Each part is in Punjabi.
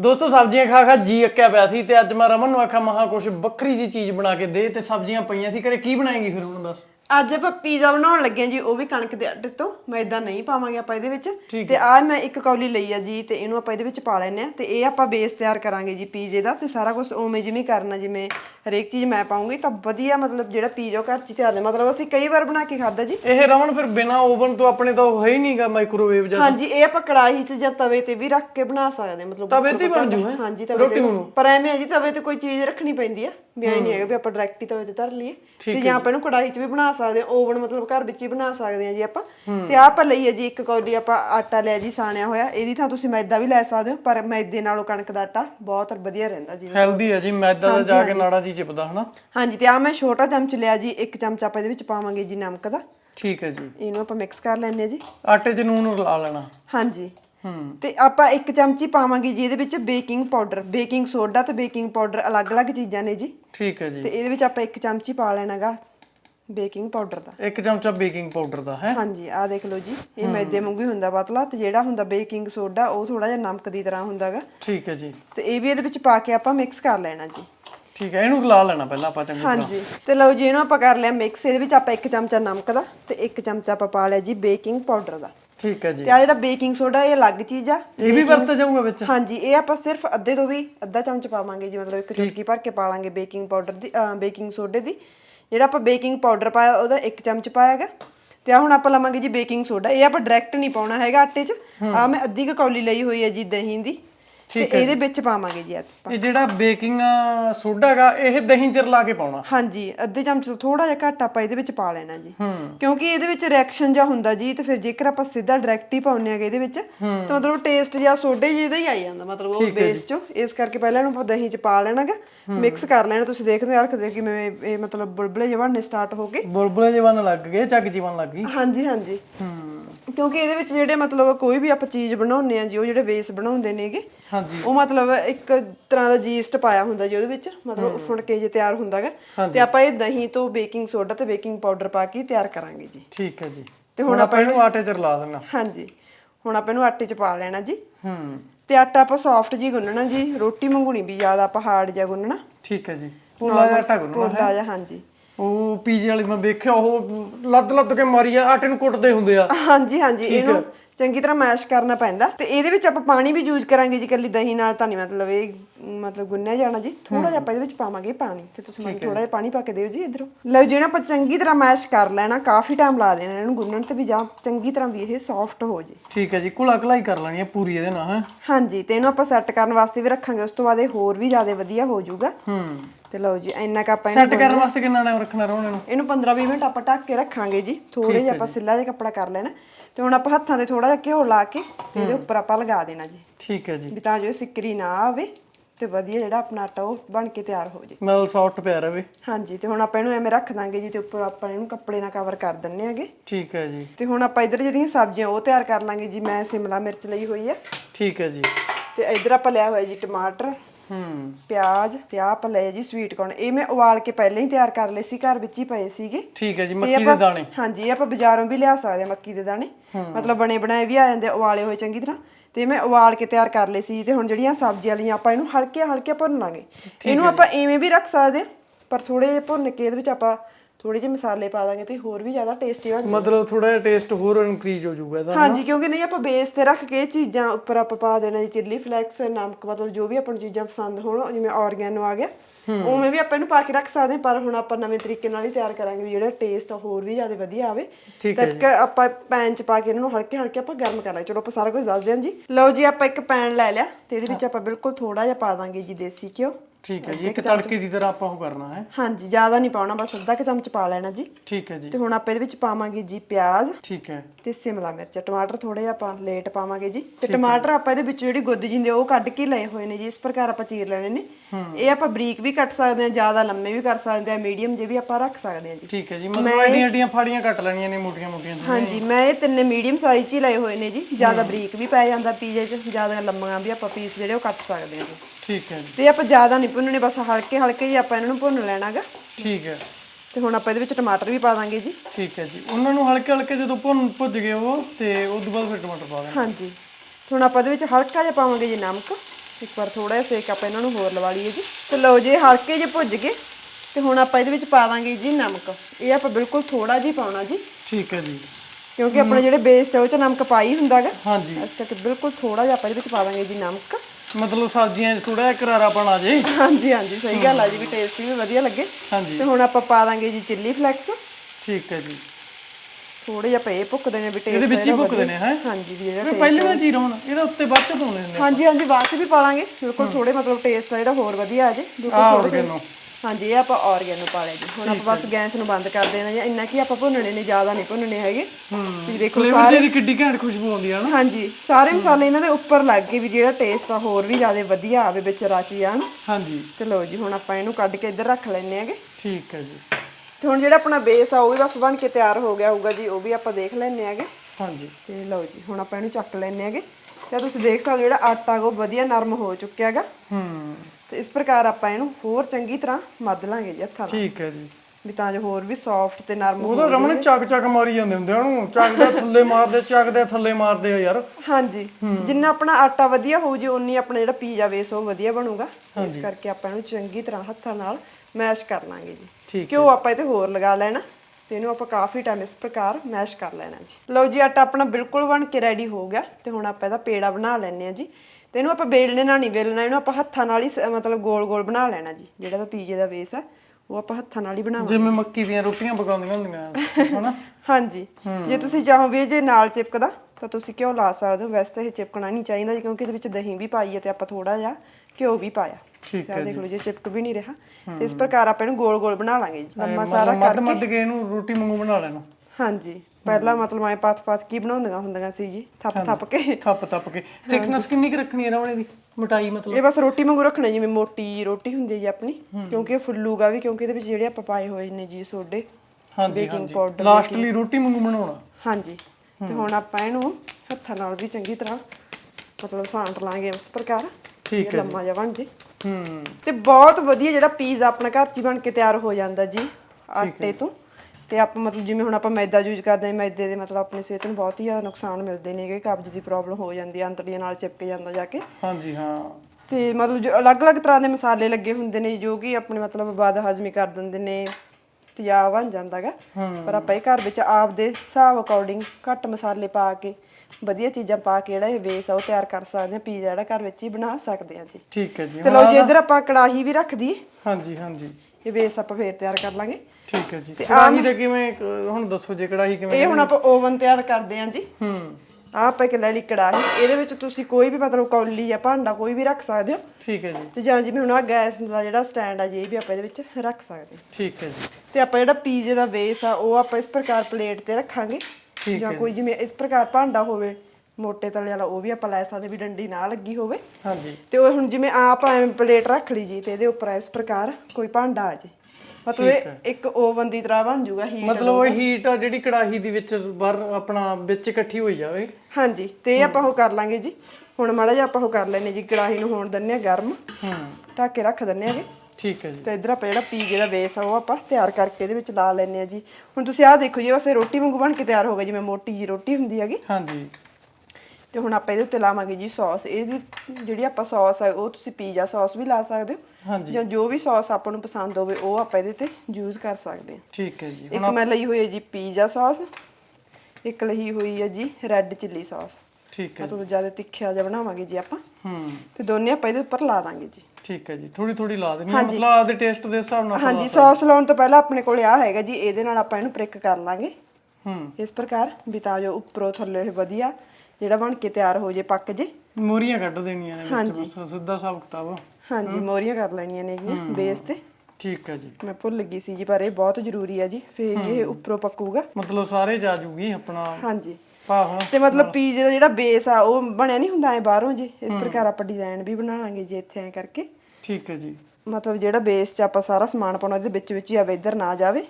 ਦੋਸਤੋ, ਸਬਜ਼ੀਆਂ ਖਾ ਖਾ ਜੀ ਅੱਕਿਆ ਪਿਆ ਸੀ ਤੇ ਅੱਜ ਮੈਂ ਰਮਨ ਨੂੰ ਆਖਿਆ, ਮਹਾ ਕੁਛ ਵੱਖਰੀ ਜੀ ਚੀਜ਼ ਬਣਾ ਕੇ ਦੇ ਤੇ ਸਬਜ਼ੀਆਂ ਪਈਆਂ ਸੀ। ਘਰੇ ਕੀ ਬਣਾਏਗੀ ਫਿਰ ਹੁਣ ਦੱਸ? ਅੱਜ ਆਪਾਂ ਪੀਜ਼ਾ ਬਣਾਉਣ ਲੱਗੇ ਹਾਂ ਜੀ ਉਹ ਵੀ ਕਣਕ ਦੇ ਆਟੇ ਤੋਂ। ਮੈਦਾ ਨਹੀਂ ਪਾਵਾਂਗੇ ਆਪਾਂ ਇਹਦੇ ਵਿੱਚ। ਤੇ ਆਹ ਮੈਂ ਇੱਕ ਕੌਲੀ ਲਈ ਆ ਜੀ ਤੇ ਇਹਨੂੰ ਆਪਾਂ ਇਹਦੇ ਵਿੱਚ ਪਾ ਲੈਨੇ ਆ ਤੇ ਇਹ ਆਪਾਂ ਬੇਸ ਤਿਆਰ ਕਰਾਂਗੇ ਜੀ ਪੀਜ਼ੇ ਦਾ ਤੇ ਸਾਰਾ ਕੁਝ ਉਵੇਂ ਜਿਵੇਂ ਕਰਨਾ ਜਿਵੇਂ ਹਰੇਕ ਚੀਜ਼ ਮੈਂ ਪਾਉਂਗੀ ਤਾਂ ਵਧੀਆ ਮਤਲਬ ਜਿਹੜਾ ਪੀਜ਼ਾ ਘਰ ਚ ਹੀ ਤਿਆਰ ਨੇ। ਮਤਲਬ ਅਸੀਂ ਕਈ ਵਾਰ ਬਣਾ ਕੇ ਖਾਦਾ ਜੀ। ਇਹ ਰਮਨ ਫਿਰ ਬਿਨਾ ਓਵਨ ਤੋਂ ਆਪਣੇ ਤਾਂ ਉਹ ਹੈ ਹੀ ਨਹੀਂਗਾ ਮਾਈਕ੍ਰੋਵੇਵ ਜਾਂ ਹਾਂਜੀ ਇਹ ਆਪਾਂ ਕੜਾਹੀ 'ਚ ਜਾਂ ਤਵੇ ਤੇ ਵੀ ਰੱਖ ਕੇ ਬਣਾ ਸਕਦੇ ਹਾਂ ਮਤਲਬ ਤਵੇ ਤੇ ਹੀ ਬਣ ਜੂ, ਹੈਂ? ਹਾਂਜੀ ਤਵੇ ਤੇ ਪਰ ਐਵੇਂ ਹੈ ਜੀ ਤਵੇ ਤੇ ਕੋਈ ਚੀਜ਼ ਰੱਖਣੀ ਪੈਂਦੀ ਆ। ਵੀ ਐ ਨਹੀਂ ਹੈਗਾ ਵੀ ਆਪਾਂ ਡਾਇਰੈਕਟ ਹੀ ਤਵੇ ਤੇ ਧਰ ਲਈਏ। ਤੇ ਜਾਂ ਆਪਾਂ ਇਹਨੂੰ ਕੜਾਹੀ 'ਚ ਵੀ ਬਣਾ ਸਕਦੇ ਹਾਂ ਓਵਨ ਮਤਲਬ ਘਰ ਵਿੱਚ ਹੀ ਬਣਾ ਸਕਦੇ ਹਾਂ ਜੀ ਆਪਾਂ। ਤੇ ਆਹ ਆਪਾਂ ਲਈ ਹੈ ਜੀ ਇੱਕ ਕੌਲੀ ਆਪਾਂ ਆਟਾ ਲਿਆ ਜੀ ਸਾਣਿਆ ਹੋਇਆ। ਇਹਦੀ ਥਾਂ ਤੁਸੀਂ ਮੈਦਾ ਵੀ ਲੈ ਸਕਦੇ ਹੋ ਪਰ ਮੈਦੇ ਨਾਲੋਂ ਕਣਕ ਦਾ ਆਟਾ ਬਹੁਤ ਵਧੀਆ ਰਹਿੰਦਾ ਜੀ। ਹੈਲਦੀ ਹੈ ਜੀ ਮੈਦਾ ਦਾ ਜਾ ਕੇ ਨਾੜਾ ਜੀ ਚਿਪਦਾ ਹਨਾ? ਹਾਂਜੀ ਤੇ ਆ ਮੈਂ ਛੋਟਾ ਚਮਚ ਲਿਆ ਜੀ ਇੱਕ ਚਮਚ ਆਪਾਂ ਇਹਦੇ ਵਿੱਚ ਪਾਵਾਂਗੇ ਜੀ ਨਮਕ ਦਾ। ਠੀਕ ਹੈ ਜੀ। ਇਹਨੂੰ ਆਪਾਂ ਮਿਕਸ ਕਰ ਲੈਣੇ ਜੀ। ਆਟੇ 'ਚ ਨੂਨ ਰਲਾ ਲੈਣਾ। ਹਾਂਜੀ। ਹੂੰ। ਤੇ ਆਪਾਂ ਇੱਕ ਚਮਚੀ ਪਾਵਾਂਗੇ ਜੀ ਇਹਦੇ ਵਿੱਚ ਬੇਕਿੰਗ ਪਾਊਡਰ ਬੇਕਿੰਗ ਸੋਡਾ ਤੇ ਬੇਕਿੰਗ ਪਾਊਡਰ ਅਲੱਗ-ਅਲੱਗ ਚੀਜ਼ਾਂ ਨੇ ਜੀ। ਠੀਕ ਹੈ ਜੀ। ਤੇ ਇਹਦੇ ਵਿੱਚ ਆਪਾਂ ਇੱਕ ਚਮਚੀ ਪਾ ਲੈਣਾਗਾ ਬੇਕਿੰਗ ਪਾਊਡਰ ਦਾ। ਇੱਕ ਚਮਚਾ ਬੇਕਿੰਗ ਪਾਊਡਰ ਦਾ ਹੈ? ਹਾਂਜੀ ਆਹ ਦੇਖ ਲਓ ਜੀ ਇਹ ਮੈਦੇ ਵਾਂਗੂ ਹੀ ਹੁੰਦਾ ਪਤਲਾ ਤੇ ਜਿਹੜਾ ਹੁੰਦਾ ਬੇਕਿੰਗ ਸੋਡਾ ਉਹ ਥੋੜਾ ਜਿਹਾ ਨਮਕ ਦੀ ਤਰ੍ਹਾਂ ਹੁੰਦਾਗਾ। ਠੀਕ ਹੈ ਜੀ। ਤੇ ਇਹ ਵੀ ਇਹਦੇ ਵਿੱਚ ਪਾ ਕੇ ਆਪਾਂ ਮਿਕਸ ਕਰ ਲੈਣਾ ਜੀ। ਠੀਕ ਹੈ ਇਹਨੂੰ ਗਲਾ ਲੈਣਾ ਪਹਿਲਾਂ ਆਪਾਂ ਚੰਗੀ ਤਰ੍ਹਾਂ। ਹਾਂਜੀ ਤੇ ਲਓ ਜੀ ਇਹਨੂੰ ਆਪਾਂ ਕਰ ਲਿਆ ਮਿਕਸ ਇਹਦੇ ਵਿੱਚ ਆਪਾਂ ਇੱਕ ਚਮਚਾ ਨਮਕ ਦਾ ਤੇ ਇੱਕ ਚਮਚਾ ਆਪਾਂ ਪਾ ਲਿਆ ਜੀ ਬੇਕਿੰਗ ਪਾਊਡਰ ਦਾ। ਠੀਕ ਹੈ ਜੀ। ਤੇ ਆ ਜਿਹੜਾ ਬੇਕਿੰਗ ਸੋਡਾ ਇਹ ਅਲੱਗ ਚੀਜ਼ ਆ। ਇਹ ਵੀ ਵਰਤ ਜਾਊਗਾ ਵਿੱਚ? ਹਾਂਜੀ ਇਹ ਆਪਾਂ ਸਿਰਫ ਅੱਧੇ ਤੋਂ ਵੀ ਅੱਧਾ ਚਮਚ ਪਾਵਾਂਗੇ ਜੀ ਮਤਲਬ ਇੱਕ ਚੁਟਕੀ ਭਰ ਕੇ ਪਾ ਲਾਂਗੇ ਬੇਕਿੰਗ ਪਾਊਡਰ ਦੀ ਬੇਕਿੰਗ ਸੋਡੇ ਦੀ। ਜਿਹੜਾ ਆਪਾਂ ਬੇਕਿੰਗ ਪਾਊਡਰ ਪਾਇਆ ਉਹਦਾ ਇੱਕ ਚਮਚ ਪਾਇਆ ਹੈਗਾ। ਤੇ ਆ ਹੁਣ ਆਪਾਂ ਲਵਾਂਗੇ ਜੀ ਬੇਕਿੰਗ ਸੋਡਾ। ਇਹ ਆਪਾਂ ਡਾਇਰੈਕਟ ਨਹੀਂ ਪਾਉਣਾ ਹੈਗਾ ਆਟੇ 'ਚ। ਆ ਮੈਂ ਅੱਧੀ ਕੁ ਕੌਲੀ ਲਈ ਹੋਈ ਹੈ ਜੀ ਦਹੀਂ ਦੀ। ਤੇ ਇਹਦੇ ਵਿੱਚ ਪਾਵਾਂਗੇ ਜੀ ਆਪਾਂ ਇਹ ਜਿਹੜਾ ਬੇਕਿੰਗ ਸੋਡਾ ਹੈਗਾ ਇਹ ਦਹੀਂ ਚ ਰਲਾ ਕੇ ਪਾਉਣਾ। ਹਾਂਜੀ ਅੱਧੇ ਚਮਚ ਤੋਂ ਥੋੜਾ ਜਿਹਾ ਘੱਟ ਆਪਾਂ ਇਹਦੇ ਵਿੱਚ ਪਾ ਲੈਣਾ ਜੀ। ਕਿਉਂਕਿ ਇਹਦੇ ਵਿੱਚ ਰਿਐਕਸ਼ਨ ਜਾਂ ਹੁੰਦਾ ਜੀ ਤੇ ਫਿਰ ਜੇਕਰ ਆਪਾਂ ਸਿੱਧਾ ਡਾਇਰੈਕਟ ਹੀ ਪਾਉਂਦੇ ਆਗੇ ਇਹਦੇ ਵਿੱਚ ਤਾਂ ਮਤਲਬ ਟੇਸਟ ਜਾਂ ਸੋਡੇ ਜਿਹਦਾ ਹੀ ਆਈ ਜਾਂਦਾ ਮਤਲਬ ਉਹ ਬੇਸ ਚੋਂ। ਇਸ ਕਰਕੇ ਪਹਿਲਾਂ ਇਹਨੂੰ ਆਪਾਂ ਦਹੀਂ ਚ ਪਾ ਲੈਣਾਗਾ ਮਿਕਸ ਕਰ ਲੈਣਾ ਤੁਸੀਂ ਦੇਖਦੇ ਹੋ ਯਾਰ ਕਿਤੇ ਕਿਵੇਂ ਇਹ ਮਤਲਬ ਬੁਲਬੁਲੇ ਜਿਹੇ ਬਣਨੇ ਸਟਾਰਟ ਹੋ ਗਏ। ਬੁਲਬੁਲੇ ਜਵਾਨ ਲੱਗ ਗਏ ਚੱਕ ਜੀਵਨ ਲੱਗ ਗਈ। ਹਾਂਜੀ ਹਾਂਜੀ। ਹੂੰ। ਕਿਉਂਕਿ ਇਹਦੇ ਵਿੱਚ ਜਿਹੜੇ ਮਤਲਬ ਕੋਈ ਵੀ ਆਪਾਂ ਚੀਜ਼ ਬਣਾਉਂਦੇ ਆ ਜੀ ਉਹ ਜਿਹੜੇ ਬੇਸ ਬਣਾਉਂਦੇ ਨੇਗੇ ਹਾਂਜੀ। ਉਹ ਮਤਲਬ ਇੱਕ ਤਰ੍ਹਾਂ ਦਾ ਜੀਸਟ ਪਾਇਆ ਹੁੰਦਾ ਜੀ ਉਹਦੇ ਵਿੱਚ ਮਤਲਬ ਫੁੱਟ ਕੇ ਜੇ ਤਿਆਰ ਹੁੰਦਾਗਾ ਤੇ ਆਪਾਂ ਇਹ ਦਹੀਂ ਤੋਂ ਬੇਕਿੰਗ ਸੋਡਾ ਤੇ ਬੇਕਿੰਗ ਪਾਊਡਰ ਪਾ ਕੇ ਤਿਆਰ ਕਰਾਂਗੇ ਜੀ। ਠੀਕ ਹੈ ਜੀ। ਤੇ ਹੁਣ ਆਪਾਂ ਇਹਨੂੰ ਆਟੇ ਚ ਰਲਾ ਦੇਣਾ। ਹਾਂਜੀ। ਹੁਣ ਆਪਾਂ ਇਹਨੂੰ ਆਟੇ 'ਚ ਪਾ ਲੈਣਾ ਜੀ। ਹੂੰ। ਤੇ ਆਟਾ ਆਪਾਂ ਸੌਫਟ ਜੀ ਗੁੰਨਣਾ ਜੀ ਰੋਟੀ ਮੰਗੂਣੀ ਵੀ ਜ਼ਿਆਦਾ ਆਪਾਂ ਹਾਰਡ ਜਿਹਾ ਗੁੰਨਣਾ। ਠੀਕ ਹੈ ਜੀ। ਪੋਲਾ ਜਿਹਾ ਆਟਾ ਗੁੰਨਣਾ ਪੋਲਾ ਜਿਹਾ ਹਾਂਜੀ। ਉਹ ਪੀਜੇ ਵਾਲੀ ਮੈਂ ਵੇਖਿਆ ਉਹ ਲੱਦ ਲੱਦ ਕੇ ਮਾਰੀ ਆ ਆਟੇ ਨੂੰ ਕੁੱਟਦੇ ਹੁੰਦੇ ਆ। ਹਾਂਜੀ ਹਾਂਜੀ ਇਹਨੂੰ ਚੰਗੀ ਤਰ੍ਹਾਂ ਮੈਸ਼ ਕਰਨਾ ਪੈਂਦਾ। ਤੇ ਇਹਦੇ ਵਿੱਚ ਆਪਾਂ ਪਾਣੀ ਵੀ ਯੂਜ਼ ਕਰਾਂਗੇ ਜੀ ਕੱਲੀ ਦਹੀਂ ਨਾਲ ਤਾਂ ਨਹੀਂ ਮਤਲਬ ਇਹ ਮਤਲਬ ਗੁੰਨਿਆ ਜਾਣਾ ਜੀ। ਥੋੜਾ ਜਿਹਾ ਆਪਾਂ ਇਹਦੇ ਵਿੱਚ ਪਾਵਾਂਗੇ ਪਾਣੀ। ਤੇ ਤੁਸੀਂ ਮੈਨੂੰ ਥੋੜਾ ਜਿਹਾ ਪਾਣੀ ਪਾ ਕੇ ਦਿਓ ਜੀ ਇਧਰੋਂ। ਲਓ ਜਿਹੜਾ ਆਪਾਂ ਚੰਗੀ ਤਰ੍ਹਾਂ ਮੈਸ਼ ਕਰ ਲੈਣਾ ਕਾਫੀ ਟਾਈਮ ਲਾ ਦੇਣਾ ਇਹਨੂੰ ਗੁੰਨਣ ਤੇ ਵੀ ਜਾਂ ਚੰਗੀ ਤਰ੍ਹਾਂ ਵੀ ਇਹ ਸੌਫਟ ਹੋ ਜੇ। ਠੀਕ ਹੈ ਜੀ ਕੁਲਾ ਕਲਾਈ ਕਰ ਲੈਣੀ ਆ ਪੂਰੀ ਇਹਦੇ ਨਾਲ ਹੈ। ਹਾਂਜੀ ਤੇ ਇਹਨੂੰ ਆਪਾਂ ਸੈੱਟ ਕਰਨ ਵਾਸਤੇ ਵੀ ਰੱਖਾਂਗੇ ਉਸ ਤੋਂ ਬਾਅਦ ਇਹ ਹੋਰ ਵੀ ਜ਼ਿਆਦਾ ਵਧੀਆ ਹੋ ਜਾਊਗਾ। ਹੂੰ। ਤੇ ਲਓ ਜੀ ਇੰਨਾ ਕ ਆਪਾਂ ਸੈੱਟ ਕਰਨ ਵਾਸਤੇ ਕਿੰਨਾ ਟਾਈਮ ਰੱਖਣਾ ਰੋਣ ਇਹਨੂੰ? ਇਹਨੂੰ 15-20 ਮਿੰਟ ਆਪਾਂ ਢੱਕ ਕੇ ਰੱਖਾਂਗੇ ਜੀ। ਥੋੜੇ ਜਿਹਾ ਆਪਾਂ ਸਿੱਲਾ ਜਿਹਾ ਕੱਪੜਾ ਕਰ ਲੈਣਾ। ਤੇ ਹੁਣ ਆਪਾਂ ਹੱਥਾਂ ਤੇ ਥੋੜਾ ਜਿਹਾ ਘਿਓ ਲਾ ਕੇ ਤੇ ਇਹਦੇ ਉੱਪਰ ਆਪਾਂ ਲਗਾ ਦੇਣਾ ਜੀ। ਠੀਕ ਹੈ ਜੀ। ਵੀ ਤਾਂ ਜੋ ਸਿੱਕਰੀ ਨਾ ਆਵੇ ਤੇ ਵਧੀਆ ਜਿਹੜਾ ਆਪਣਾ ਆਟਾ ਉਹ ਬਣ ਕੇ ਤਿਆਰ ਹੋ ਜੇ। ਮਤਲਬ ਸੌਫਟ ਪਿਆ ਰਵੇ। ਹਾਂਜੀ ਤੇ ਹੁਣ ਆਪਾਂ ਇਹਨੂੰ ਐਵੇਂ ਰੱਖ ਦਾਂਗੇ ਜੀ ਤੇ ਉੱਪਰ ਆਪਾਂ ਇਹਨੂੰ ਕੱਪੜੇ ਨਾਲ ਕਵਰ ਕਰ ਦਿੰਨੇ ਆਗੇ। ਠੀਕ ਹੈ ਜੀ। ਤੇ ਹੁਣ ਆਪਾਂ ਇਧਰ ਜਿਹੜੀਆਂ ਸਬਜ਼ੀਆਂ ਉਹ ਤਿਆਰ ਕਰ ਲਾਂਗੇ ਜੀ। ਮੈਂ ਸਿਮਲਾ ਮਿਰਚ ਲਈ ਹੋਈ ਆ। ਠੀਕ ਹੈ ਜੀ। ਤੇ ਇਧਰ ਆਪਾਂ ਲਿਆ ਹੋਇਆ ਜੀ ਟਮਾਟਰ। ਹੂੰ। ਪਿਆਜ਼ ਤੇ ਆਹ ਆਪਾਂ ਲਏ ਜੀ ਸਵੀਟ ਕੌਰਨ ਇਹ ਮੈਂ ਉਬਾਲ ਕੇ ਪਹਿਲਾਂ ਹੀ ਤਿਆਰ ਕਰ ਲਏ ਸੀ ਘਰ ਵਿੱਚ ਹੀ ਪਏ ਸੀਗੇ। ਠੀਕ ਹੈ ਜੀ ਮੱਕੀ ਦੇ ਦਾਣੇ। ਹਾਂਜੀ ਇਹ ਆਪਾਂ ਬਾਜ਼ਾਰੋਂ ਵੀ ਲਿਆ ਸਕਦੇ ਹਾਂ ਮੱਕੀ ਦੇ ਦਾਣੇ। ਮਤਲਬ ਬਣੇ ਬਣਾਏ ਵੀ ਆ ਜਾਂਦੇ ਆ, ਉਬਾਲੇ ਹੋਏ ਚੰਗੀ ਤਰ੍ਹਾਂ। ਤੇ ਮੈਂ ਉਬਾਲ ਕੇ ਤਿਆਰ ਕਰ ਲਏ ਸੀ ਤੇ ਹੁਣ ਜਿਹੜੀਆਂ ਸਬਜ਼ੀਆਂ ਵਾਲੀਆਂ ਆਪਾਂ ਇਹਨੂੰ ਹਲਕੇ ਹਲਕੇ ਭੁੰਨ ਲਾਂਗੇ। ਇਹਨੂੰ ਆਪਾਂ ਐਵੇਂ ਵੀ ਰੱਖ ਸਕਦੇ ਹਾਂ, ਪਰ ਥੋੜੇ ਜਿਹੇ ਭੁੰਨ ਕੇ ਇਹਦੇ ਵਿੱਚ ਆਪਾਂ ਥੋੜੇ ਜਿਹੇ ਮਸਾਲੇ ਪਾ ਦਾਂਗੇ ਤੇ ਹੋਰ ਵੀ ਜ਼ਿਆਦਾ ਟੇਸਟੀ ਬਣ ਮਤਲਬ ਥੋੜਾ ਜਿਹਾ ਟੇਸਟ ਹੋਰ ਇਨਕਰੀਜ਼ ਹੋ ਜਾਊਗਾ ਇਹਦਾ ਹਾਂਜੀ ਕਿਉਂਕਿ ਨਹੀਂ ਆਪਾਂ ਬੇਸ ਤੇ ਰੱਖ ਕੇ ਚੀਜ਼ਾਂ ਉੱਪਰ ਆਪਾਂ ਪਾ ਦੇਣਾ ਜੀ ਚਿੱਲੀ ਫਲੈਕਸ ਨਮਕ ਮਤਲਬ ਜੋ ਵੀ ਆਪਾਂ ਨੂੰ ਚੀਜ਼ਾਂ ਪਸੰਦ ਹੋਣ ਜਿਵੇਂ ਆਰਗੈਨੋ ਆ ਗਿਆ। ਉਵੇਂ ਵੀ ਆਪਾਂ ਇਹਨੂੰ ਪਾ ਕੇ ਰੱਖ ਸਕਦੇ ਹਾਂ ਪਰ ਹੁਣ ਆਪਾਂ ਨਵੇਂ ਤਰੀਕੇ ਨਾਲ ਹੀ ਤਿਆਰ ਕਰਾਂਗੇ ਵੀ ਜਿਹੜਾ ਟੇਸਟ ਹੋਰ ਵੀ ਜ਼ਿਆਦਾ ਵਧੀਆ ਆਵੇ। ਠੀਕ ਤਾਂ ਇੱਕ ਆਪਾਂ ਪੈਨ ਚ ਪਾ ਕੇ ਇਹਨਾਂ ਨੂੰ ਹਲਕੇ ਹਲਕੇ ਆਪਾਂ ਗਰਮ ਕਰ ਲਾਂਗੇ। ਚਲੋ ਆਪਾਂ ਸਾਰਾ ਕੁਝ ਦੱਸਦੇ ਹਾਂ ਜੀ। ਲਓ ਜੀ ਆਪਾਂ ਇੱਕ ਪੈਨ ਲੈ ਲਿਆ ਤੇ ਇਹਦੇ ਵਿੱਚ ਆਪਾਂ ਬਿਲਕੁਲ ਥੋੜਾ ਜਿਹਾ ਪਾ ਦਾਂਗੇ ਜੀ ਦੇਸੀ ਘਿਓ। ਠੀਕ ਹੈ ਜੀ ਇੱਕ ਤੜਕੇ ਦੀ ਤਰ੍ਹਾਂ ਆਪਾਂ ਉਹ ਕਰਨਾ ਹੈ। ਹਾਂਜੀ ਜ਼ਿਆਦਾ ਨਹੀਂ ਪਾਉਣਾ ਬਸ ਅੱਧਾ ਕੁ ਚਮਚ ਪਾ ਲੈਣਾ ਜੀ। ਠੀਕ ਹੈ ਜੀ। ਤੇ ਹੁਣ ਆਪਾਂ ਇਹਦੇ ਵਿੱਚ ਪਾਵਾਂਗੇ ਜੀ ਪਿਆਜ਼ ਠੀਕ ਹੈ। ਤੇ ਸਿਮਲਾ ਮਿਰਚ। ਟਮਾਟਰ ਥੋੜੇ ਜਿਹਾ ਆਪਾਂ ਲੇਟ ਪਾਵਾਂਗੇ ਜੀ। ਤੇ ਟਮਾਟਰ ਆਪਾਂ ਇਹਦੇ ਵਿੱਚ ਜਿਹੜੀ ਗੁੱਦ ਜਿੰਦੇ ਉਹ ਕੱਢ ਕੇ ਲਏ ਹੋਏ ਨੇ ਜੀ। ਇਸ ਪ੍ਰਕਾਰ ਆਪਾਂ ਚੀਰ ਲੈਣੇ ਨੇ। ਇਹ ਆਪਾਂ ਬਰੀਕ ਵੀ ਕੱਟ ਸਕਦੇ ਹਾਂ ਜ਼ਿਆਦਾ ਲੰਮੇ ਵੀ ਕਰ ਸਕਦੇ ਹਾਂ ਮੀਡੀਅਮ ਜੇ ਵੀ ਆਪਾਂ ਰੱਖ ਸਕਦੇ ਹਾਂ ਜੀ। ਠੀਕ ਹੈ ਜੀ ਮਤਲਬ ਐਡੀਆਂ ਐਡੀਆਂ ਫਾੜੀਆਂ ਕੱਟ ਲੈਣੀਆਂ ਨੇ ਮੋਟੀਆਂ ਮੋਟੀਆਂ ਹਾਂਜੀ ਮੈਂ ਇਹ ਤਿੰਨੇ ਮੀਡੀਅਮ ਸਾਈਜ਼ 'ਚ ਹੀ ਲਏ ਹੋਏ ਨੇ ਜੀ ਜ਼ਿਆਦਾ ਬਰੀਕ ਵੀ ਪੈ ਜਾਂਦਾ ਪੀਜ਼ੇ 'ਚ ਜ਼ਿਆਦਾ ਲੰਮੀਆਂ ਵੀ ਆਪਾਂ ਪੀਸ ਜਿਹੜੇ ਉਹ ਕੱਟ ਸਕਦੇ ਹਾਂ ਜੀ। ਠੀਕ ਹੈ ਜੀ। ਤੇ ਆਪਾਂ ਜ਼ਿਆਦਾ ਨਹੀਂ ਭੁੰਨਣੇ ਬਸ ਹਲਕੇ ਹਲਕੇ ਹੀ ਆਪਾਂ ਇਹਨਾਂ ਨੂੰ ਭੁੰਨ ਲੈਣਾਗਾ। ਠੀਕ ਹੈ। ਤੇ ਹੁਣ ਆਪਾਂ ਇਹਦੇ ਵਿੱਚ ਟਮਾਟਰ ਵੀ ਪਾ ਦਾਂਗੇ ਜੀ। ਠੀਕ ਹੈ ਜੀ। ਉਹਨਾਂ ਨੂੰ ਹਲਕੇ ਹਲਕੇ ਜਦੋਂ ਭੁੰਨ ਭੁੱਜ ਗਏ ਉਹ ਤੇ ਉਸ ਤੋਂ ਬਾਅਦ ਫਿਰ ਟਮਾਟਰ ਪਾ ਦੇਣਾ। ਹਾਂਜੀ। ਹੁਣ ਆਪਾਂ ਇਹਦੇ ਵਿੱਚ ਹਲਕਾ ਜਿਹਾ ਪਾਵਾਂਗੇ ਜੀ ਨਮਕ। ਇੱਕ ਵਾਰ ਥੋੜਾ ਜਿਹਾ ਸੇਕ ਆਪਾਂ ਇਹਨਾਂ ਨੂੰ ਹੋਰ ਲਵਾ ਲਈਏ ਜੀ। ਤੇ ਲਓ ਜੀ ਹਲਕੇ ਜਿਹੇ ਭੁੱਜ ਗਏ। ਤੇ ਹੁਣ ਆਪਾਂ ਇਹਦੇ ਵਿੱਚ ਪਾ ਦਾਂਗੇ ਜੀ ਨਮਕ। ਇਹ ਆਪਾਂ ਬਿਲਕੁਲ ਥੋੜਾ ਜਿਹਾ ਪਾਉਣਾ ਜੀ। ਠੀਕ ਹੈ ਜੀ। ਕਿਉਂਕਿ ਆਪਣੇ ਜਿਹੜੇ ਬੇਸ ਹੈ ਉਹ ਚ ਨਮਕ ਪਾਈ ਹੁੰਦਾਗਾ। ਹਾਂਜੀ। ਇਸ ਕਰਕੇ ਬਿਲਕੁਲ ਥੋੜਾ ਜਿਹਾ ਆਪਾਂ ਇਹਦੇ ਵਿੱਚ ਪਾ ਦਾਂਗੇ ਜੀ ਨਮਕ। ਮਤਲਬ ਸਬਜ਼ੀਆਂ 'ਚ ਥੋੜਾ ਜਿਹਾ ਕਰਾਰਾਪਣ ਆ ਜੇ। ਹਾਂਜੀ ਹਾਂਜੀ ਸਹੀ ਗੱਲ ਆ ਜੀ ਵੀ ਟੇਸਟ ਵੀ ਵਧੀਆ ਲੱਗੇ। ਹਾਂਜੀ। ਤੇ ਹੁਣ ਆਪਾਂ ਪਾ ਦਾਂਗੇ ਜੀ ਚਿੱਲੀ ਫਲੈਕਸ ਠੀਕ ਹੈ ਜੀ। ਥੋੜੇ ਜਿਹਾ ਪਏ ਭੁੱਕਦੇ ਨੇ ਵੀ ਟੇਸਟ ਇਹਦੇ ਵਿੱਚ ਹੀ ਭੁੱਕਦੇ ਨੇ ਹੈ? ਹਾਂਜੀ ਵੀ ਇਹਦਾ ਇਹ ਪਹਿਲੇ ਵਾਰ ਚੀਰ ਹੁਣ ਇਹਦਾ ਉੱਤੇ ਬਾਅਦ ਚ ਪਾਉਣੇ ਹੁੰਦੇ ਹਾਂਜੀ ਹਾਂਜੀ ਬਾਅਦ ਚ ਵੀ ਪਾ ਲਾਂਗੇ ਬਿਲਕੁਲ ਥੋੜੇ ਮਤਲਬ ਟੇਸਟ ਆ ਜਿਹੜਾ ਹੋਰ ਵਧੀਆ ਆ ਜੇ ਬਿਲਕੁਲ ਥੋੜੇ। ਹਾਂਜੀ ਇਹ ਆਪਾਂ ਆਰਗੈਨੋ ਪਾ ਲਿਆ ਜੀ। ਹੁਣ ਆਪਾਂ ਬਸ ਗੈਸ ਨੂੰ ਬੰਦ ਕਰ ਦੇਣਾ ਜੀ। ਇੰਨਾ ਕੀ ਆਪਾਂ ਭੁੰਨਣੇ ਨੇ ਜ਼ਿਆਦਾ ਨਹੀਂ ਭੁੰਨਣੇ ਹੈਗੇ। ਤੁਸੀਂ ਦੇਖੋ ਫਲੇਵਰ ਦੀ ਕਿੱਡੀ ਘੈਂਟ ਖੁਸ਼ਬੂ ਆਉਂਦੀ ਆ ਨਾ। ਹਾਂਜੀ ਸਾਰੇ ਮਸਾਲੇ ਇਹਨਾਂ ਦੇ ਉੱਪਰ ਲੱਗ ਗਏ ਵੀ ਜਿਹੜਾ ਟੇਸਟ ਆ ਹੋਰ ਵੀ ਜ਼ਿਆਦਾ ਵਧੀਆ ਆਵੇ ਵਿੱਚ ਰਚ ਜਾਣ ਹਾਂਜੀ। ਲਓ ਜੀ ਹੁਣ ਆਪਾਂ ਇਹਨੂੰ ਕੱਢ ਕੇ ਇੱਧਰ ਰੱਖ ਲੈਣੇ ਆਗੇ ਠੀਕ ਹੈ ਜੀ। ਤੇ ਹੁਣ ਜਿਹੜਾ ਆਪਣਾ ਬੇਸ ਆ ਉਹ ਵੀ ਬਸ ਬਣ ਕੇ ਤਿਆਰ ਹੋ ਗਿਆ ਹੋਊਗਾ ਜੀ ਉਹ ਵੀ ਆਪਾਂ ਦੇਖ ਲੈਣੇ ਆਗੇ ਹਾਂਜੀ। ਤੇ ਲਓ ਜੀ ਹੁਣ ਆਪਾਂ ਇਹਨੂੰ ਚੱਕ ਲੈਣੇ ਆਗੇ ਤੇ ਤੁਸੀਂ ਦੇਖ ਸਕਦੇ ਹੋ ਜਿਹੜਾ ਆਟਾ ਉਹ ਵਧੀਆ ਨਰਮ ਹੋ ਚੁੱਕਿਆ ਹੈਗਾ। ਹੂੰ। ਤੇ ਇਸ ਪ੍ਰਕਾਰ ਆਪਾਂ ਇਹਨੂੰ ਹੋਰ ਚੰਗੀ ਤਰ੍ਹਾਂ ਮੱਧ ਲਾਂਗੇ ਜੀ ਹੱਥਾਂ ਨਾਲ। ਠੀਕ ਹੈ ਜੀ। ਵੀ ਤਾਂ ਜੋ ਹੋਰ ਵੀ ਸੌਫਟ ਤੇ ਨਰਮ ਹੋ ਉਹਦਾ ਰਮਣ ਚੱਕ ਚੱਕ ਮਾਰੀ ਜਾਂਦੇ ਹੁੰਦੇ ਆ ਉਹਨੂੰ। ਚੱਕਦੇ ਥੱਲੇ ਮਾਰਦੇ ਚੱਕਦੇ ਥੱਲੇ ਮਾਰਦੇ ਆ ਯਾਰ। ਹਾਂਜੀ। ਜਿੰਨਾ ਆਪਣਾ ਆਟਾ ਵਧੀਆ ਹੋਊ ਜੀ ਉਨੀ ਆਪਣਾ ਜਿਹੜਾ ਪੀਜ਼ਾ ਬੇਸ ਉਹ ਵਧੀਆ ਬਣੂਗਾ। ਇਸ ਕਰਕੇ ਆਪਾਂ ਇਹਨੂੰ ਚੰਗੀ ਤਰ੍ਹਾਂ ਹੱਥਾਂ ਨਾਲ ਮੈਸ਼ ਕਰ ਲਾਂਗੇ ਜੀ। ਠੀਕ ਘਿਓ ਆਪਾਂ ਇਹ ਤੇ ਹੋਰ ਲਗਾ ਲੈਣਾ ਤੇ ਇਹਨੂੰ ਆਪਾਂ ਕਾਫੀ ਟਾਈਮ ਇਸ ਪ੍ਰਕਾਰ ਮੈਸ਼ ਕਰ ਲੈਣਾ ਜੀ। ਲਓ ਜੀ ਆਟਾ ਆਪਣਾ ਬਿਲਕੁਲ ਬਣ ਕੇ ਰੈਡੀ ਹੋ ਗਿਆ ਤੇ ਹੁਣ ਆਪਾਂ ਇਹਦਾ ਪੇੜਾ ਬਣਾ ਲੈਣੇ ਆ ਜੀ। ਤੇ ਇਹਨੂੰ ਆਪਾਂ ਬੇਲਣੇ ਨਾਲ ਨਹੀਂ ਵੇਲਣਾ ਇਹਨੂੰ ਆਪਾਂ ਹੱਥਾਂ ਨਾਲ ਹੀ ਮਤਲਬ ਗੋਲ ਗੋਲ ਬਣਾ ਲੈਣਾ ਜੀ। ਜਿਹੜਾ ਤਾਂ ਪੀਜ਼ੇ ਦਾ ਬੇਸ ਆ ਉਹ ਆਪਾਂ ਹੱਥਾਂ ਨਾਲ ਹੀ ਬਣਾਵਾਂਗੇ। ਜਿਵੇਂ ਮੱਕੀ ਦੀਆਂ ਰੋਟੀਆਂ ਪਕਾਉਂਦੀਆਂ ਹੁੰਦੀਆਂ ਹਨਾ? ਹਾਂਜੀ। ਜੇ ਤੁਸੀਂ ਚਾਹੋ ਵੀ ਜੇ ਨਾਲ ਚਿਪਕਦਾ ਤਾਂ ਤੁਸੀਂ ਘਿਓ ਲਾ ਸਕਦੇ ਹੋ। ਵੈਸੇ ਤਾਂ ਇਹ ਚਿਪਕਣਾ ਨਹੀਂ ਚਾਹੀਦਾ ਜੀ ਕਿਉਂਕਿ ਇਹਦੇ ਵਿੱਚ ਦਹੀਂ ਵੀ ਪਾਈ ਹੈ ਤੇ ਆਪਾਂ ਥੋੜਾ ਜਿਹਾ ਘਿਓ ਵੀ ਪਾਇਆ। ਠੀਕ ਤੇ ਆਹ ਦੇਖ ਲਓ ਜੇ। ਚਿਪਕ ਵੀ ਨਹੀਂ ਰਿਹਾ। ਇਸ ਪ੍ਰਕਾਰ ਆਪਾਂ ਇਹਨੂੰ ਗੋਲ ਗੋਲ ਬਣਾ ਲਾਂਗੇ ਜੀ। ਲੰਮਾ ਸਾਰਾ ਮੱਧ ਮੱਧ ਕੇ ਇਹਨੂੰ ਰੋਟੀ ਵਾਂਗੂ ਬਣਾ ਲੈਣਾ। ਹਾਂਜੀ। ਪਹਿਲਾਂ ਮਤਲਬ ਐ ਪਾਤ ਪਾਤ ਕੀ ਬਣਾਉਂਦੀਆਂ ਹੁੰਦੀਆਂ ਸੀ ਜੀ? ਥੱਪ ਥੱਪ ਕੇ। ਥੱਪ ਥੱਪ ਕੇ। ਥਿਕਨੈਸ ਕਿੰਨੀ ਕੁ ਰੱਖਣੀ ਹੈ ਰਮਣੇ ਦੀ? ਮੋਟਾਈ ਮਤਲਬ? ਇਹ ਬਸ ਰੋਟੀ ਵਾਂਗੂ ਰੱਖਣਾ ਜਿਵੇਂ ਮੋਟੀ ਰੋਟੀ ਹੁੰਦੀ ਹੈ ਜੀ ਆਪਣੀ। ਕਿਉਂਕਿ ਇਹ ਫੁੱਲੂਗਾ ਵੀ ਕਿਉਂਕਿ ਇਹਦੇ ਵਿੱਚ ਜਿਹੜੇ ਆਪਾਂ ਪਾਏ ਹੋਏ ਨੇ ਜੀ ਸੋਡੇ। ਹਾਂਜੀ ਹਾਂਜੀ। ਲਾਸਟਲੀ ਰੋਟੀ ਵਾਂਗੂ ਬਣਾਉਣਾ। ਹਾਂਜੀ। ਤੇ ਹੁਣ ਆਪਾਂ ਇਹਨੂੰ ਹੱਥਾਂ ਨਾਲ ਵੀ ਚੰਗੀ ਤਰ੍ਹਾਂ ਮਤਲਬ ਸਾਂਟ ਲਾਂਗੇ ਇਸ ਪ੍ਰਕਾਰ। ਠੀਕ ਇਹ ਲੰਮਾ ਜਿਹਾ ਬਣ ਜੇ। ਹੂੰ ਤੇ ਬਹੁਤ ਵਧੀਆ ਜਿਹੜਾ ਪੀਜ਼ਾ ਆਪਣਾ ਘਰ 'ਚ ਹੀ ਬਣ ਕੇ ਤਿਆਰ ਹੋ ਜਾਂਦਾ ਜੀ ਆਟੇ ਤੋਂ। ਤੇ ਆਪਾਂ ਮਤਲਬ ਜਿਵੇਂ ਹੁਣ ਆਪਾਂ ਮੈਦਾ ਯੂਜ਼ ਕਰਦੇ ਹਾਂ ਮੈਦੇ ਦੇ ਮਤਲਬ ਆਪਣੀ ਸਿਹਤ ਨੂੰ ਬਹੁਤ ਹੀ ਜ਼ਿਆਦਾ ਨੁਕਸਾਨ ਮਿਲਦੇ ਨੇਗੇ ਕਬਜ਼ ਦੀ ਪ੍ਰੋਬਲਮ ਹੋ ਜਾਂਦੀ ਹੈ ਅੰਤੜੀਆਂ ਨਾਲ ਚਿਪਕ ਜਾਂਦਾ ਜਾ ਕੇ। ਹਾਂਜੀ ਹਾਂ। ਤੇ ਮਤਲਬ ਜੋ ਅਲੱਗ-ਅਲੱਗ ਤਰ੍ਹਾਂ ਦੇ ਮਸਾਲੇ ਲੱਗੇ ਹੁੰਦੇ ਨੇ ਜੋ ਕਿ ਆਪਣੇ ਮਤਲਬ ਬਾਦ ਹਜ਼ਮੀ ਕਰ ਦਿੰਦੇ ਨੇ ਤੇਜ਼ਾਬ ਬਣ ਜਾਂਦਾਗਾ ਪਰ ਆਪਾਂ ਇਹ ਘਰ ਵਿੱਚ ਆਪ ਦੇ ਹਿਸਾਬ ਅਕੋਰਡਿੰਗ ਘੱਟ ਮਸਾਲੇ ਪਾ ਕੇ ਵਧੀਆ ਚੀਜ਼ਾਂ ਪਾ ਕੇ ਜਿਹੜਾ ਇਹ ਬੇਸ ਆ ਉਹ ਤਿਆਰ ਕਰ ਸਕਦੇ ਆ ਪੀਜ਼ਾ ਜਿਹੜਾ ਘਰ ਵਿੱਚ ਹੀ ਬਣਾ ਸਕਦੇ ਆ ਜੀ। ਠੀਕ ਹੈ ਜੀ ਤੇ ਲਓ ਜੀ ਇੱਧਰ ਆਪਾਂ ਕੜਾਹੀ ਵੀ ਰੱਖ ਦਈਏ। ਹਾਂਜੀ ਹਾਂਜੀ। ਇਹ ਬੇਸ ਆਪਾਂ ਫੇਰ ਤਿਆਰ ਕਰ ਲਾਂਗੇ। ਠੀਕ ਹੈ ਜੀ। ਕੜਾਹੀ ਦਾ ਕਿਵੇਂ ਅਹ, ਹੁਣ ਦੱਸੋ ਜੇ ਕੜਾਹੀ ਕਿਵੇਂ ਇਹ ਹੁਣ ਆਪਾਂ ਓਵਨ ਤਿਆਰ ਕਰਦੇ ਆਂ ਜੀ। ਹੂੰ। ਆਹ ਆਪਾਂ ਇੱਕ ਲੈ ਲਈ ਕੜਾਹੀ। ਇਹਦੇ ਵਿੱਚ ਤੁਸੀਂ ਕੋਈ ਵੀ ਮਤਲਬ ਕੌਲੀ ਜਾਂ ਭਾਂਡਾ ਕੋਈ ਵੀ ਰੱਖ ਸਕਦੇ ਹੋ। ਠੀਕ ਹੈ ਜੀ। ਤੇ ਜਾਂ ਜਿਵੇਂ ਹੁਣ ਆ ਗੈਸ ਦਾ ਜਿਹੜਾ ਸਟੈਂਡ ਆ ਜੀ ਇਹ ਵੀ ਆਪਾਂ ਇਹਦੇ ਵਿੱਚ ਰੱਖ ਸਕਦੇ ਹਾਂ। ਠੀਕ ਹੈ ਜੀ। ਤੇ ਆਪਾਂ ਜਿਹੜਾ ਪੀਜ਼ੇ ਦਾ ਬੇਸ ਆ ਉਹ ਆਪਾਂ ਇਸ ਪ੍ਰਕਾਰ ਪਲੇਟ ਤੇ ਰੱਖਾਂਗੇ। ਜਾਂ ਕੋਈ ਜਿਵੇਂ ਇਸ ਪ੍ਰਕਾਰ ਭਾਂਡਾ ਹੋਵੇ ਮੋਟੇ ਤਲੇ ਵਾਲਾ ਉਹ ਵੀ ਆਪਾਂ ਲੈ ਸਕਦੇ ਵੀ ਡੰਡੀ ਨਾ ਲੱਗੀ ਹੋਵੇ। ਹਾਂਜੀ। ਤੇ ਉਹ ਹੁਣ ਜਿਵੇਂ ਆਪ ਐਵੇਂ ਪਲੇਟ ਰੱਖ ਲਈ ਜੀ ਤੇ ਇਹਦੇ ਉੱਪਰ ਇਸ ਪ੍ਰਕਾਰ ਕੋਈ ਭਾਂਡਾ ਆ ਜੇ। ਮਤਲਬ ਇਹ ਇੱਕ ਓਵਨ ਦੀ ਤਰ੍ਹਾਂ ਬਣ ਜਾਊਗਾ ਹੀ ਮਤਲਬ ਉਹ ਹੀਟ ਆ ਜਿਹੜੀ ਕੜਾਹੀ ਦੇ ਵਿੱਚ ਬਾਹਰ ਆਪਣਾ ਵਿੱਚ ਇਕੱਠੀ ਹੋਈ ਜਾਵੇ। ਹਾਂਜੀ ਤੇ ਇਹ ਆਪਾਂ ਉਹ ਕਰ ਲਾਂਗੇ ਜੀ। ਹੁਣ ਮਾੜਾ ਜਿਹਾ ਆਪਾਂ ਉਹ ਕਰ ਲੈਨੇ ਜੀ ਕੜਾਹੀ ਨੂੰ ਹੋਣ ਦਿੰਨੇ ਆ ਗਰਮ। ਹੂੰ। ਢੱਕ ਕੇ ਰੱਖ ਦਿੰਨੇ ਆਗੇ ਠੀਕ ਹੈ ਜੀ। ਤੇ ਇਧਰ ਆਪਾਂ ਜਿਹੜਾ ਪੀਜ਼ੇ ਦਾ ਬੇਸ ਆ ਉਹ ਆਪਾਂ ਤਿਆਰ ਕਰਕੇ ਇਹਦੇ ਵਿੱਚ ਲਾ ਲੈਨੇ ਆ ਜੀ। ਹੁਣ ਤੁਸੀਂ ਆਹ ਦੇਖੋ ਜੀ ਵੈਸੇ ਰੋਟੀ ਵਾਂਗੂ ਬਣ ਕੇ ਤਿਆਰ ਹੋ ਗਿਆ ਜਿਵੇਂ ਮੋਟੀ ਜੀ ਰੋਟੀ ਹੁੰਦੀ ਹੈਗੀ। ਹਾਂਜੀ। ਤੇ ਹੁਣ ਆਪਾਂ ਇਹਦੇ ਉੱਤੇ ਲਾਵਾਂਗੇ ਜੀ ਸੌਸ ਇਹਦੀ ਜਿਹੜੀ ਆਪਾਂ ਸੌਸ ਆ ਉਹ ਤੁਸੀਂ ਪੀਜ਼ਾ ਸੌਸ ਵੀ ਲਾ ਸਕਦੇ ਹੋ। ਹਾਂਜੀ। ਜਾਂ ਜੋ ਵੀ ਸੌਸ ਆਪਾਂ ਨੂੰ ਪਸੰਦ ਹੋਵੇ ਉਹ ਆਪਾਂ ਇਹਦੇ ਤੇ ਯੂਜ਼ ਕਰ ਸਕਦੇ ਹਾਂ। ਠੀਕ ਹੈ ਜੀ। ਇੱਕ ਮੈਂ ਲਈ ਹੋਈ ਹੈ ਜੀ ਪੀਜ਼ਾ ਸੌਸ ਇੱਕ ਲਈ ਹੋਈ ਹੈ ਜੀ ਰੈੱਡ ਚਿੱਲੀ ਸੌਸ ਠੀਕ ਹੈ ਮਤਲਬ ਜ਼ਿਆਦਾ ਤਿੱਖਿਆ ਜਿਹਾ ਬਣਾਵਾਂਗੇ ਜੀ ਆਪਾਂ। ਹੂੰ। ਤੇ ਦੋਨੇ ਆਪਾਂ ਇਹਦੇ ਉੱਪਰ ਲਾ ਦਾਂਗੇ ਜੀ। ਠੀਕ ਹੈ ਜੀ ਥੋੜੀ ਥੋੜੀ ਲਾ ਦੇਣੀ ਹੈ ਮਤਲਬ ਆਪਦੇ ਟੇਸਟ ਦੇ ਹਿਸਾਬ ਨਾਲ ਹਾਂਜੀ ਸੌਸ ਲਾਉਣ ਤੋਂ ਪਹਿਲਾਂ ਆਪਣੇ ਕੋਲੇ ਆ ਹੈਗਾ ਜੀ ਇਹਦੇ ਨਾਲ ਆਪਾਂ ਇਹਨੂੰ ਪ੍ਰਿਕ ਕਰ ਲਾਂਗੇ। ਹੂੰ। ਇਸ ਪ੍ਰਕਾਰ ਵੀ ਤਾਂ ਜੋ ਉੱਪਰੋਂ ਥੱਲੇ ਇਹ ਵਧੀਆ ਜਿਹੜਾ ਬਣ ਕੇ ਤਿਆਰ ਹੋ ਜੇ ਪੱਕ ਜੇ। ਮੋਰੀਆਂ ਕੱਢ ਦੇਣੀਆਂ ਨੇ ਵਿੱਚ ਬਸ ਸਿੱਧਾ ਹਿਸਾਬ ਕਿਤਾਬ। ਹਾਂਜੀ ਮੋਰੀਆਂ ਕਰ ਲੈਣੀਆਂ ਨੇਗੀਆਂ ਬੇਸ ਤੇ। ਠੀਕ ਹੈ ਜੀ। ਮੈਂ ਭੁੱਲ ਗਈ ਸੀ ਜੀ ਪਰ ਇਹ ਬਹੁਤ ਜ਼ਰੂਰੀ ਹੈ ਜੀ ਫੇਰ ਇਹ ਉੱਪਰੋਂ ਪੱਕੂਗਾ। ਮਤਲਬ ਸਾਰੇ ਜਾ ਜੂਗੀ ਆਪਣਾ। ਹਾਂਜੀ। ਭਾਵ ਤੇ ਮਤਲਬ ਪੀਜ਼ੇ ਦਾ ਜਿਹੜਾ ਬੇਸ ਆ ਉਹ ਬਣਿਆ ਨਹੀਂ ਹੁੰਦਾ ਐ ਬਾਹਰੋਂ ਜੀ? ਇਸ ਪ੍ਰਕਾਰ ਆਪਾਂ ਡਿਜ਼ਾਈਨ ਵੀ ਬਣਾ ਲਾਂਗੇ ਜੀ ਇੱਥੇ ਐ ਕਰਕੇ। ਠੀਕ ਹੈ ਜੀ। ਮਤਲਬ ਜਿਹੜਾ ਬੇਸ 'ਚ ਆਪਾਂ ਸਾਰਾ ਸਮਾਨ ਪਾਉਣਾ ਇਹਦੇ ਵਿੱਚ ਵਿੱਚ ਹੀ ਆਵੇ ਇੱਧਰ ਨਾ ਜਾਵੇ।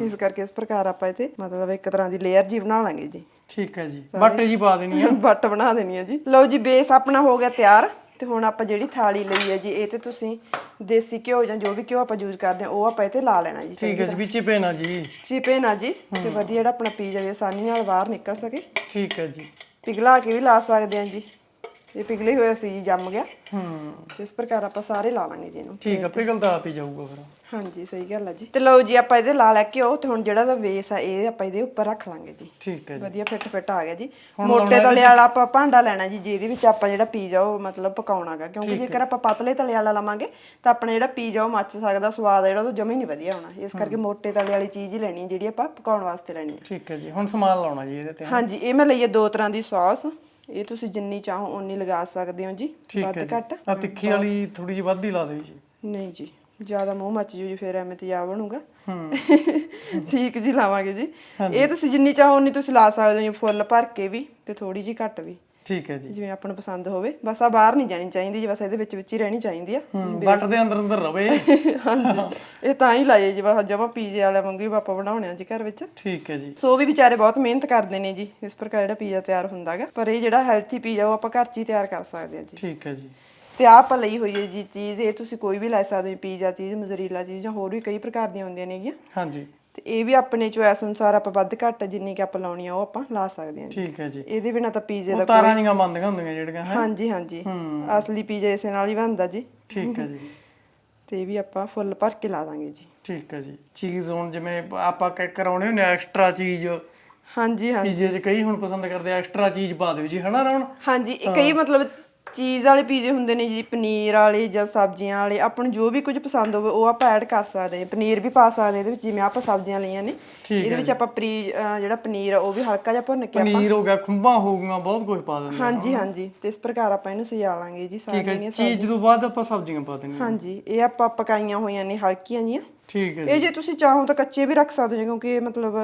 ਇਸ ਕਰਕੇ ਇਸ ਪ੍ਰਕਾਰ ਆਪਾਂ ਇਹਤੇ ਮਤਲਬ ਇੱਕ ਤਰ੍ਹਾਂ ਦੀ ਲੇਅਰ ਜੀ ਬਣਾ ਲਾਂਗੇ ਜੀ। ਠੀਕ ਹੈ ਜੀ। ਬਾਟੇ ਜੀ ਪਾ ਦੇਣੀ ਆ। ਬੱਟ ਬਣਾ ਦੇਣੀ ਹੈ ਜੀ। ਲਓ ਜੀ ਬੇਸ ਆਪਣਾ ਹੋ ਗਿਆ ਤਿਆਰ। ਤੇ ਹੁਣ ਆਪਾਂ ਜਿਹੜੀ ਥਾਲੀ ਲਈ ਹੈ ਜੀ ਇਹ ਤੇ ਤੁਸੀਂ ਦੇਸੀ ਘਿਓ ਜਾਂ ਜੋ ਵੀ ਘਿਓ ਆਪਾਂ ਯੂਜ਼ ਕਰਦੇ ਹਾਂ ਉਹ ਆਪਾਂ ਇਹ ਤੇ ਲਾ ਲੈਣਾ ਜੀ ਠੀਕ ਹੈ ਜੀ ਵਿੱਚ ਪੈਣਾ ਜੀ। ਚਿਪੇ ਨਾ ਜੀ ਤੇ ਵਧੀਆ ਜਿਹੜਾ ਆਪਣਾ ਪੀਜ਼ਾ ਵੀ ਆਸਾਨੀ ਨਾਲ ਬਾਹਰ ਨਿਕਲ ਸਕੇ। ਠੀਕ ਹੈ ਜੀ। ਪਿਘਲਾ ਕੇ ਵੀ ਲਾ ਸਕਦੇ ਹਾਂ ਜੀ। ਇਹ ਪਿਘਲੇ ਹੋਇਆ ਸੀ ਜੀ ਜੰਮ ਗਿਆ। ਹੂੰ। ਇਸ ਪ੍ਰਕਾਰ ਆਪਾਂ ਸਾਰੇ ਲਾ ਲਾਂਗੇ ਜੀ ਇਹਨੂੰ। ਠੀਕ ਆ ਪਿਘਲ ਤਾਂ ਆਪ ਹੀ ਜਾਊਗਾ ਫਿਰ। ਹਾਂਜੀ ਸਹੀ ਗੱਲ ਹੈ ਜੀ। ਤੇ ਲਓ ਜੀ ਆਪਾਂ ਇਹਦੇ ਲਾ ਲੈ ਕੇ ਉਹ ਤੇ ਹੁਣ ਜਿਹੜਾ ਦਾ ਵੇਸ ਆ ਇਹ ਆਪਾਂ ਇਹਦੇ ਉੱਪਰ ਰੱਖ ਲਾਂਗੇ ਜੀ। ਠੀਕ ਹੈ ਜੀ। ਵਧੀਆ ਫਿੱਟ ਫਿੱਟ ਆ ਗਿਆ ਜੀ। ਮੋਟੇ ਤਲੇ ਵਾਲਾ ਆਪਾਂ ਭਾਂਡਾ ਲੈਣਾ ਜੀ ਜਿਹਦੇ ਵਿੱਚ ਆਪਾਂ ਜਿਹੜਾ ਪੀਜ਼ਾ ਉਹ ਮਤਲਬ ਪਕਾਉਣਾਗਾ। ਕਿਉਂਕਿ ਜੇਕਰ ਆਪਾਂ ਪਤਲੇ ਤਲੇ ਵਾਲਾ ਲਵਾਂਗੇ ਤਾਂ ਆਪਣਾ ਜਿਹੜਾ ਪੀਜ਼ਾ ਉਹ ਮੱਚ ਸਕਦਾ ਸਵਾਦ ਆ ਜਿਹੜਾ ਉਹ ਜਮੇ ਨਹੀਂ ਵਧੀਆ ਹੋਣਾ ਇਸ ਕਰਕੇ ਮੋਟੇ ਤਲੇ ਵਾਲੀ ਚੀਜ਼ ਹੀ ਲੈਣੀ ਹੈ ਜਿਹੜੀ ਆਪਾਂ ਪਕਾਉਣ ਵਾਸਤੇ ਲੈਣੀ ਹੈ। ਠੀਕ ਹੈ ਜੀ। ਹੁਣ ਸਮਾਨ ਲਾਉਣਾ ਜੀ ਇਹਦੇ ਤੇ। ਹਾਂਜੀ ਇਹ ਮੈਂ ਲਈ ਹੈ ਦੋ ਤਰ੍ਹਾਂ ਦੀ ਸੌਸ। ਇਹ ਤੁਸੀਂ ਜਿੰਨੀ ਚਾਹੋ ਓਨੀ ਲਗਾ ਸਕਦੇ ਹੋ ਜੀ ਠੀਕ ਹੈ ਵੱਧ ਘੱਟ। ਆ ਤਿੱਖੀ ਵਾਲੀ ਥੋੜੀ ਜਿਹੀ ਵੱਧ ਹੀ ਲਾ ਦਿਓ ਜੀ। ਨਹੀਂ ਜੀ ਜ਼ਿਆਦਾ ਮੂੰਹ ਮੱਚ ਜੂ ਜੀ ਫਿਰ ਐਵੇਂ ਤਿਆਰ ਬਣੂਗਾ। ਹੂੰ। ਠੀਕ ਜੀ ਲਾਵਾਂਗੇ ਜੀ। ਇਹ ਤੁਸੀਂ ਜਿੰਨੀ ਚਾਹੋ ਉਨੀ ਤੁਸੀਂ ਲਾ ਸਕਦੇ ਹੋ ਜੀ ਫੁੱਲ ਭਰ ਕੇ ਵੀ ਤੇ ਥੋੜੀ ਜੀ ਘੱਟ ਵੀ। ਠੀਕ ਹੈ ਜੀ। ਜਿਵੇਂ ਆਪਾਂ ਨੂੰ ਪਸੰਦ ਹੋਵੇ। ਬਸ ਆ ਬਾਹਰ ਨਹੀਂ ਜਾਣੀ ਚਾਹੀਦੀ ਜੀ ਬਸ ਇਹਦੇ ਵਿੱਚ ਵਿੱਚ ਹੀ ਰਹਿਣੀ ਚਾਹੀਦੀ ਆ। ਬੱਟ ਦੇ ਅੰਦਰ ਅੰਦਰ ਰਵੇ। ਹਾਂਜੀ। ਇਹ ਤਾਂ ਹੀ ਲਾਏ ਜੀ ਬਸ ਜਮਾ ਪੀਜ਼ੇ ਵਾਲੇ ਵਾਂਗੂ ਆਪਾਂ ਬਣਾਉਣੇ ਆ ਜੀ ਘਰ ਵਿੱਚ। ਠੀਕ ਹੈ ਜੀ। ਸੋ ਵੀ ਵਿਚਾਰੇ ਬਹੁਤ ਮਿਹਨਤ ਕਰਦੇ ਨੇ ਜੀ ਇਸ ਪ੍ਰਕਾਰ ਜਿਹੜਾ ਪੀਜ਼ਾ ਤਿਆਰ ਹੁੰਦਾਗਾ ਪਰ ਇਹ ਜਿਹੜਾ ਹੈਲਥੀ ਪੀਜ਼ਾ ਉਹ ਆਪਾਂ ਘਰ 'ਚ ਹੀ ਤਿਆਰ ਕਰ ਸਕਦੇ ਆ ਜੀ। ਠੀਕ ਹੈ ਜੀ। ਤੇ ਆਪਾਂ ਲਈ ਹੋਈ ਹੈ ਜੀ ਚੀਜ਼ ਇਹ ਤੁਸੀਂ ਕੋਈ ਵੀ ਲੈ ਸਕਦੇ ਹੋ ਪੀਜ਼ਾ ਚੀਜ਼ ਮਜ਼ਰੀਲਾ ਚੀਜ਼ ਜਾਂ ਹੋਰ ਵੀ ਕਈ ਪ੍ਰਕਾਰ ਦੀਆਂ ਹੁੰਦੀਆਂ ਨੇਗੀਆਂ ਹਾਂਜੀ। ਤੇ ਇਹ ਵੀ ਆਪਣੇ ਚੋਇਸ ਅਨੁਸਾਰ ਆਪਾਂ ਵੱਧ ਘੱਟ ਜਿੰਨੀ ਕਿ ਆਪਾਂ ਲਾਉਣੀ ਆ ਉਹ ਆਪਾਂ ਲਾ ਸਕਦੇ ਹਾਂ ਜੀ। ਠੀਕ ਹੈ ਜੀ। ਇਹਦੇ ਬਿਨਾ ਤਾਂ ਪੀਜ਼ੇ ਦਾ ਤਾਰਾਂ ਜੀਆਂ ਬੰਦੀਆਂ ਹੁੰਦੀਆਂ ਜਿਹੜੀਆਂ ਹੈ? ਹਾਂਜੀ ਹਾਂਜੀ। ਅਸਲੀ ਪੀਜ਼ਾ ਇਸੇ ਨਾਲ ਹੀ ਬਣਦਾ ਜੀ। ਠੀਕ ਹੈ ਜੀ। ਤੇ ਇਹ ਵੀ ਆਪਾਂ ਫੁੱਲ ਭਰ ਕੇ ਲਾ ਦਾਂਗੇ ਜੀ। ਠੀਕ ਹੈ ਜੀ। ਚੀਜ਼ ਹੁਣ ਜਿਵੇਂ ਆਪਾਂ ਕ- ਕਰਾਉਣੇ ਹੁੰਦੇ ਐਕਸਟਰਾ ਚੀਜ਼। ਹਾਂਜੀ ਹਾਂਜੀ। ਪੀਜ਼ੇ 'ਚ ਕਈ ਹੁਣ ਪਸੰਦ ਕਰਦੇ ਐਕਸਟਰਾ ਚੀਜ਼ ਪਾ ਦਿਓ ਜੀ ਹਨਾ ਰਾਉਣ ਹਾਂਜੀ ਕਈ ਮਤਲਬ ਚੀਜ਼ ਵਾਲੇ ਪੀਜ਼ੇ ਹੁੰਦੇ ਨੇ ਜੀ ਪਨੀਰ ਵਾਲੇ ਜਾਂ ਸਬਜ਼ੀਆਂ ਵਾਲੇ ਆਪਾਂ ਨੂੰ ਜੋ ਵੀ ਕੁਝ ਪਸੰਦ ਹੋਵੇ ਉਹ ਆਪਾਂ ਐਡ ਕਰ ਸਕਦੇ ਹਾਂ। ਪਨੀਰ ਵੀ ਪਾ ਸਕਦੇ ਹਾਂ ਇਹਦੇ ਵਿੱਚ ਜਿਵੇਂ ਆਪਾਂ ਸਬਜ਼ੀਆਂ ਲਈਆਂ ਨੇ ਇਹਦੇ ਵਿੱਚ ਆਪਾਂ ਪਰੀ ਜਿਹੜਾ ਪਨੀਰ ਆ ਉਹ ਵੀ ਹਲਕਾ ਜਿਹਾ ਭੁੰਨ ਕੇ ਪਨੀਰ ਹੋ ਗਿਆ ਖੁੰਬਾਂ ਹੋ ਗਈਆਂ ਬਹੁਤ ਕੁਝ ਪਾ ਦਿੰਦੇ ਆ। ਹਾਂਜੀ ਹਾਂਜੀ। ਤੇ ਇਸ ਪ੍ਰਕਾਰ ਆਪਾਂ ਇਹਨੂੰ ਸਜਾ ਲਾਂਗੇ ਜੀ ਹੈ ਸਾਰੀਆਂ ਚੀਜ਼ ਤੋਂ ਬਾਅਦ ਆਪਾਂ ਸਬਜ਼ੀਆਂ ਪਾ ਦਿੰਦੇ ਹਾਂ। ਹਾਂਜੀ ਇਹ ਆਪਾਂ ਪਕਾਈਆਂ ਹੋਈਆਂ ਨੇ ਹਲਕੀਆਂ ਜੀਆਂ ਠੀਕ ਹੈ ਇਹ ਜੇ। ਤੁਸੀਂ ਚਾਹੋ ਤਾਂ ਕੱਚੇ ਵੀ ਰੱਖ ਸਕਦੇ ਹੋ ਕਿਉਂਕਿ ਇਹ ਮਤਲਬ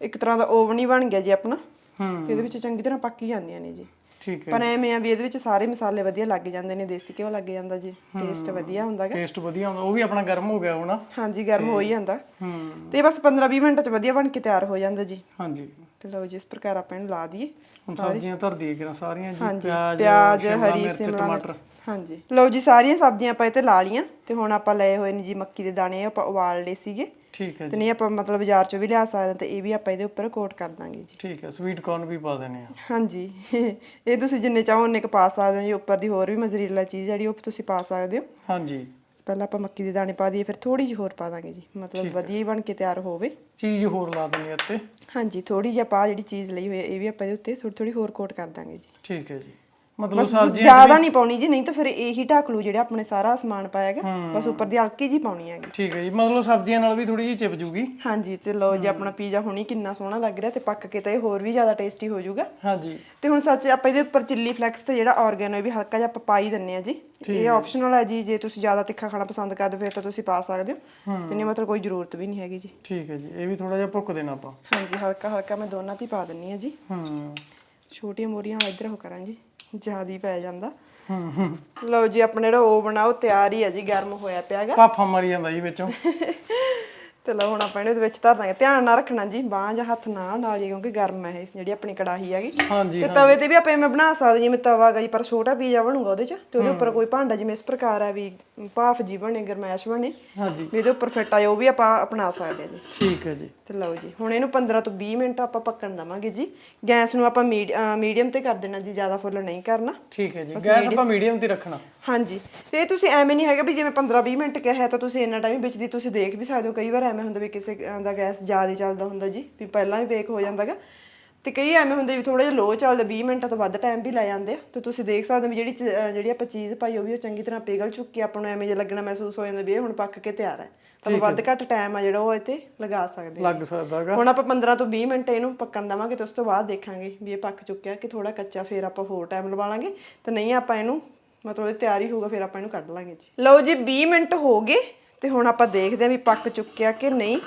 ਇੱਕ ਤਰ੍ਹਾਂ ਦਾ ਓਵਨ ਹੀ ਬਣ ਗਿਆ ਜੀ ਆਪਣਾ। ਹੂੰ। ਇਹਦੇ ਵਿੱਚ ਚੰਗੀ ਤਰ੍ਹਾਂ ਪੱਕ ਹੀ ਜਾਂਦੀਆਂ ਨੇ ਜੀ। ਠੀਕ ਹੈ ਪਰ ਐਵੇਂ ਆ ਵੀ ਇਹਦੇ ਵਿੱਚ ਸਾਰੇ ਮਸਾਲੇ ਵਧੀਆ ਲੱਗ ਜਾਂਦੇ ਨੇ ਦੇਸੀ ਘਿਓ ਲੱਗ ਜਾਂਦਾ ਜੀ ਟੇਸਟ ਵਧੀਆ ਹੁੰਦਾ ਗਾ ਟੇਸਟ ਵਧੀਆ ਹੁੰਦਾ ਉਹ ਵੀ ਆਪਣਾ ਗਰਮ ਹੋ ਗਿਆ ਹੋਣਾ। ਹਾਂਜੀ ਗਰਮ ਹੋ ਹੀ ਜਾਂਦਾ। ਹੂੰ। ਤੇ ਬਸ 15-20 ਮਿੰਟ ਚ ਵਧੀਆ ਬਣ ਕੇ ਤਿਆਰ ਹੋ ਜਾਂਦਾ ਜੀ। ਹਾਂਜੀ। ਤੇ ਲਓ ਜਿਸ ਪ੍ਰਕਾਰ ਆਪਾਂ ਇਹਨੂੰ ਲਾ ਦਈਏ ਹੁਣ ਸਬਜ਼ੀਆਂ ਧਰ ਦਈਏ ਕਿਰਾਂ ਸਾਰੀਆਂ ਜੀ। ਹਾਂਜੀ ਪਿਆਜ਼ ਹਰੀ ਮਿਰਚ, ਸਿਮਲਾ ਟਮਾਟਰ। ਮਿਰਚ ਹਾਂਜੀ। ਲਓ ਜੀ ਸਾਰੀਆਂ ਸਬਜ਼ੀਆਂ ਆਪਾਂ ਇਹ ਤੇ ਲਾ ਲੀਆਂ ਤੇ ਹੁਣ ਆਪਾਂ ਲਏ ਹੋਏ ਨੇ ਜੀ ਮੱਕੀ ਦੇ ਦਾਣੇ ਆਪਾਂ ਉਬਾਲ ਲਏ ਸੀਗੇ। ਠੀਕ ਹੈ ਤੇ ਜੀ। ਨਹੀਂ ਆਪਾਂ ਮਤਲਬ ਬਾਜ਼ਾਰ ਚੋਂ ਵੀ ਲਿਆ ਸਕਦੇ ਹਾਂ ਤੇ ਇਹ ਵੀ ਆਪਾਂ ਇਹਦੇ ਉੱਪਰ ਕੋਟ ਕਰ ਦਾਂਗੇ ਜੀ। ਠੀਕ ਹੈ ਸਵੀਟ ਕਾਰਨ ਵੀ ਪਾ ਦਿੰਦੇ ਆ ਹਾਂਜੀ। ਇਹ ਤੁਸੀਂ ਜਿੰਨੇ ਚਾਹੋ ਉਨੇ ਕੁ ਪਾ ਸਕਦੇ ਹੋ ਜੀ ਉੱਪਰ ਦੀ ਹੋਰ ਵੀ ਮਜ਼ਰੀਲਾ ਚੀਜ਼ ਜਿਹੜੀ ਉਹ ਤੁਸੀਂ ਪਾ ਸਕਦੇ ਹੋ। ਹਾਂਜੀ। ਪਹਿਲਾਂ ਆਪਾਂ ਮੱਕੀ ਦੇ ਦਾਣੇ ਪਾ ਦਈਏ ਫਿਰ ਥੋੜੀ ਜਿਹੀ ਹੋਰ ਪਾ ਦਾਂਗੇ ਜੀ ਮਤਲਬ ਵਧੀਆ ਹੀ ਬਣ ਕੇ ਤਿਆਰ ਹੋਵੇ। ਚੀਜ਼ ਹੋਰ ਲਾ ਆ ਉੱਤੇ ਹਾਂਜੀ ਥੋੜੀ ਜਿਹੀ ਆਪਾਂ ਆਹ ਜਿਹੜੀ ਚੀਜ਼ ਲਈ ਹੋਈ ਹੈ ਇਹ ਵੀ ਆਪਾਂ ਇਹਦੇ ਉੱਤੇ ਥੋੜੀ ਥੋੜੀ ਹੋਰ ਕੋਟ ਕਰ ਦਾਂਗੇ ਜੀ। ਠੀਕ ਹੈ ਜੀ। ਮਤਲਬ ਸਬਜ਼ੀਆਂ ਜ਼ਿਆਦਾ ਨਹੀਂ ਪਾਉਣੀ ਜੀ ਨਹੀਂ ਤਾਂ ਫਿਰ ਇਹੀ ਢੱਕ ਲੂ ਜਿਹੜਾ ਆਪਣੇ ਸਾਰਾ ਸਮਾਨ ਪਾਇਆਗਾ ਬਸ ਉੱਪਰ ਦੀ ਹਲਕੀ ਜੀ ਪਾਉਣੀ ਹੈਗੀ। ਠੀਕ ਹੈ ਜੀ ਮਤਲਬ ਸਬਜ਼ੀਆਂ ਨਾਲ ਵੀ ਥੋੜੀ ਜਿਹੀ ਚਿਪ ਜੂਗੀ। ਹਾਂਜੀ ਤੇ ਲਓ ਜੀ ਆਪਣਾ ਪੀਜ਼ਾ ਹੁਣੀ ਕਿੰਨਾ ਸੋਹਣਾ ਲੱਗ ਰਿਹਾ ਤੇ ਪੱਕ ਕੇ ਤਾਂ ਇਹ ਹੋਰ ਵੀ ਜ਼ਿਆਦਾ ਟੇਸਟੀ ਹੋ ਜਾਊਗਾ। ਹਾਂਜੀ। ਤੇ ਹੁਣ ਸੱਚ ਆਪਾਂ ਇਹਦੇ ਉੱਪਰ ਚਿੱਲੀ ਫਲੈਕਸ ਤੇ ਜਿਹੜਾ ਆਰਗੈਨੋ ਇਹ ਵੀ ਹਲਕਾ ਜਿਹਾ ਆਪਾਂ ਪਾ ਹੀ ਦਿੰਨੇ ਆ ਜੀ ਇਹ ਆਪਸ਼ਨਲ ਹੈ ਜੀ ਜੇ ਤੁਸੀਂ ਜ਼ਿਆਦਾ ਤਿੱਖਾ ਖਾਣਾ ਪਸੰਦ ਕਰਦੇ ਹੋ ਫਿਰ ਤਾਂ ਤੁਸੀਂ ਪਾ ਸਕਦੇ ਹੋ। ਤੇ ਨਹੀਂ ਮਤਲਬ ਕੋਈ ਜ਼ਰੂਰਤ ਵੀ ਨਹੀਂ ਹੈਗੀ ਜੀ। ਠੀਕ ਹੈ ਜੀ ਇਹ ਵੀ ਥੋੜਾ ਜਿਹਾ ਭੁੱਕ ਦੇਣਾ ਆਪਾਂ। ਹਾਂਜੀ ਹਲਕਾ ਹਲਕਾ ਮੈਂ ਦੋਨਾਂ ਤੇ ਪਾ ਦਿੰਨੀ ਆ ਜੀ। ਹੂੰ। ਛੋਟੀਆਂ ਮੋਰੀਆਂ ਵਾਲਾ ਇੱਧਰ ਹੋ ਕਰਾਂ ਜੀ ਜ਼ਿਆਦਾ ਹੀ ਪੈ ਜਾਂਦਾ। ਹੂੰ ਹੂੰ ਲਓ ਜੀ ਆਪਣਾ ਜਿਹੜਾ ਉਹ ਤਿਆਰ ਹੀ ਆ ਜੀ ਗਰਮ ਹੋਇਆ ਪਿਆਗਾ। ਪਾਫਾ ਮਾਰੀ ਜਾਂਦਾ ਜੀ ਵਿੱਚੋਂ। ਤੇ ਲਓ ਹੁਣ ਆਪਾਂ ਇਹਨੂੰ ਇਹਦੇ ਵਿੱਚ ਧਰ ਦਾਂਗੇ। ਧਿਆਨ ਨਾਲ ਰੱਖਣਾ ਜੀ ਬਾਂਹ ਜਾਂ ਹੱਥ ਨਾ ਨਾਲ ਜੀ ਕਿਉਂਕਿ ਗਰਮ ਹੈ ਇਹ ਜਿਹੜੀ ਆਪਣੀ ਕੜਾਹੀ ਹੈਗੀ। ਹਾਂਜੀ ਤੇ ਤਵੇ ਤੇ ਵੀ ਆਪਾਂ ਐਵੇਂ ਬਣਾ ਸਕਦੇ ਜਿਵੇਂ ਤਵਾ ਗਾ ਜੀ ਪਰ ਛੋਟਾ ਪੀਜ਼ਾ ਬਣੂਗਾ ਉਹਦੇ ਚ ਤੇ ਉਹਦੇ ਉੱਪਰ ਕੋਈ ਭਾਂਡਾ ਜਿਵੇਂ ਇਸ ਪ੍ਰਕਾਰ ਆ ਵੀ ਭਾਫ ਜੀ ਬਣੇ ਗਰਮੈਸ਼ ਬਣੇ ਹਾਂਜੀ। ਵੀ ਇਹਦੇ ਉੱਪਰ ਫਿੱਟ ਆਏ ਉਹ ਵੀ ਆਪਾਂ ਅਪਣਾ ਸਕਦੇ ਹਾਂ ਜੀ। ਠੀਕ ਹੈ ਜੀ। ਤੇ ਲਓ ਜੀ ਹੁਣ ਇਹਨੂੰ 15 ਤੋਂ 20 ਮਿੰਟ ਆਪਾਂ ਪੱਕਣ ਦਵਾਂਗੇ ਜੀ। ਗੈਸ ਨੂੰ ਆਪਾਂ ਮੀਡੀਅਮ ਤੇ ਕਰ ਦੇਣਾ ਜੀ ਜ਼ਿਆਦਾ ਫੁੱਲ ਨਹੀਂ ਕਰਨਾ। ਠੀਕ ਹੈ ਜੀ। ਗੈਸ ਆਪਾਂ ਮੀਡੀਅਮ ਤੇ ਰੱਖਣਾ। ਹਾਂਜੀ। ਤੇ ਇਹ ਤੁਸੀਂ ਐਵੇਂ ਨਹੀਂ ਹੈਗਾ ਵੀ ਜਿਵੇਂ 15-20 ਮਿੰਟ ਕਿਹਾ ਹੈ ਤਾਂ ਤੁਸੀਂ ਇੰਨਾ ਟਾਈਮ ਵਿੱਚ ਦੀ ਤੁਸੀਂ ਦੇਖ ਵੀ ਸਕਦੇ ਹੋ। ਕਈ ਵਾਰ ਐਵੇਂ ਹੁੰਦਾ ਵੀ ਕਿਸੇ ਦਾ ਗੈਸ ਜ਼ਿਆਦਾ ਚੱਲਦਾ ਹੁੰਦਾ ਜੀ ਵੀ ਪਹਿਲਾਂ ਵੀ ਬੇਕ ਹੋ ਜਾਂਦਾਗਾ। ਤੇ ਕਈ ਐਵੇਂ ਹੁੰਦੇ ਵੀ ਥੋੜਾ ਜਿਹਾ ਲੋ ਚੱਲਦਾ 20 ਮਿੰਟਾਂ ਤੋਂ ਵੱਧ ਟਾਈਮ ਵੀ ਲੈ ਜਾਂਦੇ ਆ। ਤੇ ਤੁਸੀਂ ਦੇਖ ਸਕਦੇ ਹੋ ਵੀ ਜਿਹੜੀ ਜਿਹੜੀ ਆਪਾਂ ਚੀਜ਼ ਪਾਈ ਉਹ ਵੀ ਉਹ ਚੰਗੀ ਤਰ੍ਹਾਂ ਪਿਘਲ ਚੁੱਕੀ ਆਪਾਂ ਨੂੰ ਐਵੇਂ ਜਿਹਾ ਲੱਗਣਾ ਮਹਿਸੂਸ ਹੋ ਜਾਂਦਾ ਵੀ ਇਹ ਹੁਣ ਪੱਕ ਕੇ ਤਿਆਰ ਹੈ। ਤਾਂ ਵੱਧ ਘੱਟ ਟਾਈਮ ਆ ਜਿਹੜਾ ਉਹ ਇੱਥੇ ਲਗਾ ਸਕਦੇ ਲੱਗ ਸਕਦਾਗਾ। ਹੁਣ ਆਪਾਂ 15 ਤੋਂ 20 ਮਿੰਟ ਇਹਨੂੰ ਪੱਕਣ ਦਵਾਂਗੇ ਤੇ ਉਸ ਤੋਂ ਬਾਅਦ ਦੇਖਾਂਗੇ ਵੀ ਇਹ ਪੱਕ ਚੁੱਕਿਆ ਕਿ ਥੋੜਾ ਕੱਚਾ ਫੇਰ ਆਪਾਂ ਹੋਰ ਟਾਈਮ ਲਵਾ ਲਾਂਗੇ ਤੇ ਨਹੀਂ ਆਪਾਂ ਇਹਨੂੰ ਮਤਲਬ ਇਹ ਤਿਆਰ ਹੋਊਗਾ ਫਿਰ ਆਪਾਂ ਇਹਨੂੰ ਕੱਢ ਲਾਂਗੇ ਜੀ। ਲਓ ਜੀ 20 ਮਿੰਟ ਹੋ ਗਏ ਤੇ ਹੁਣ ਆਪਾਂ ਦੇਖਦੇ ਆਂ ਵੀ ਪੱਕ ਚੁੱਕਿਆ ਕਿ ਨਹੀਂ।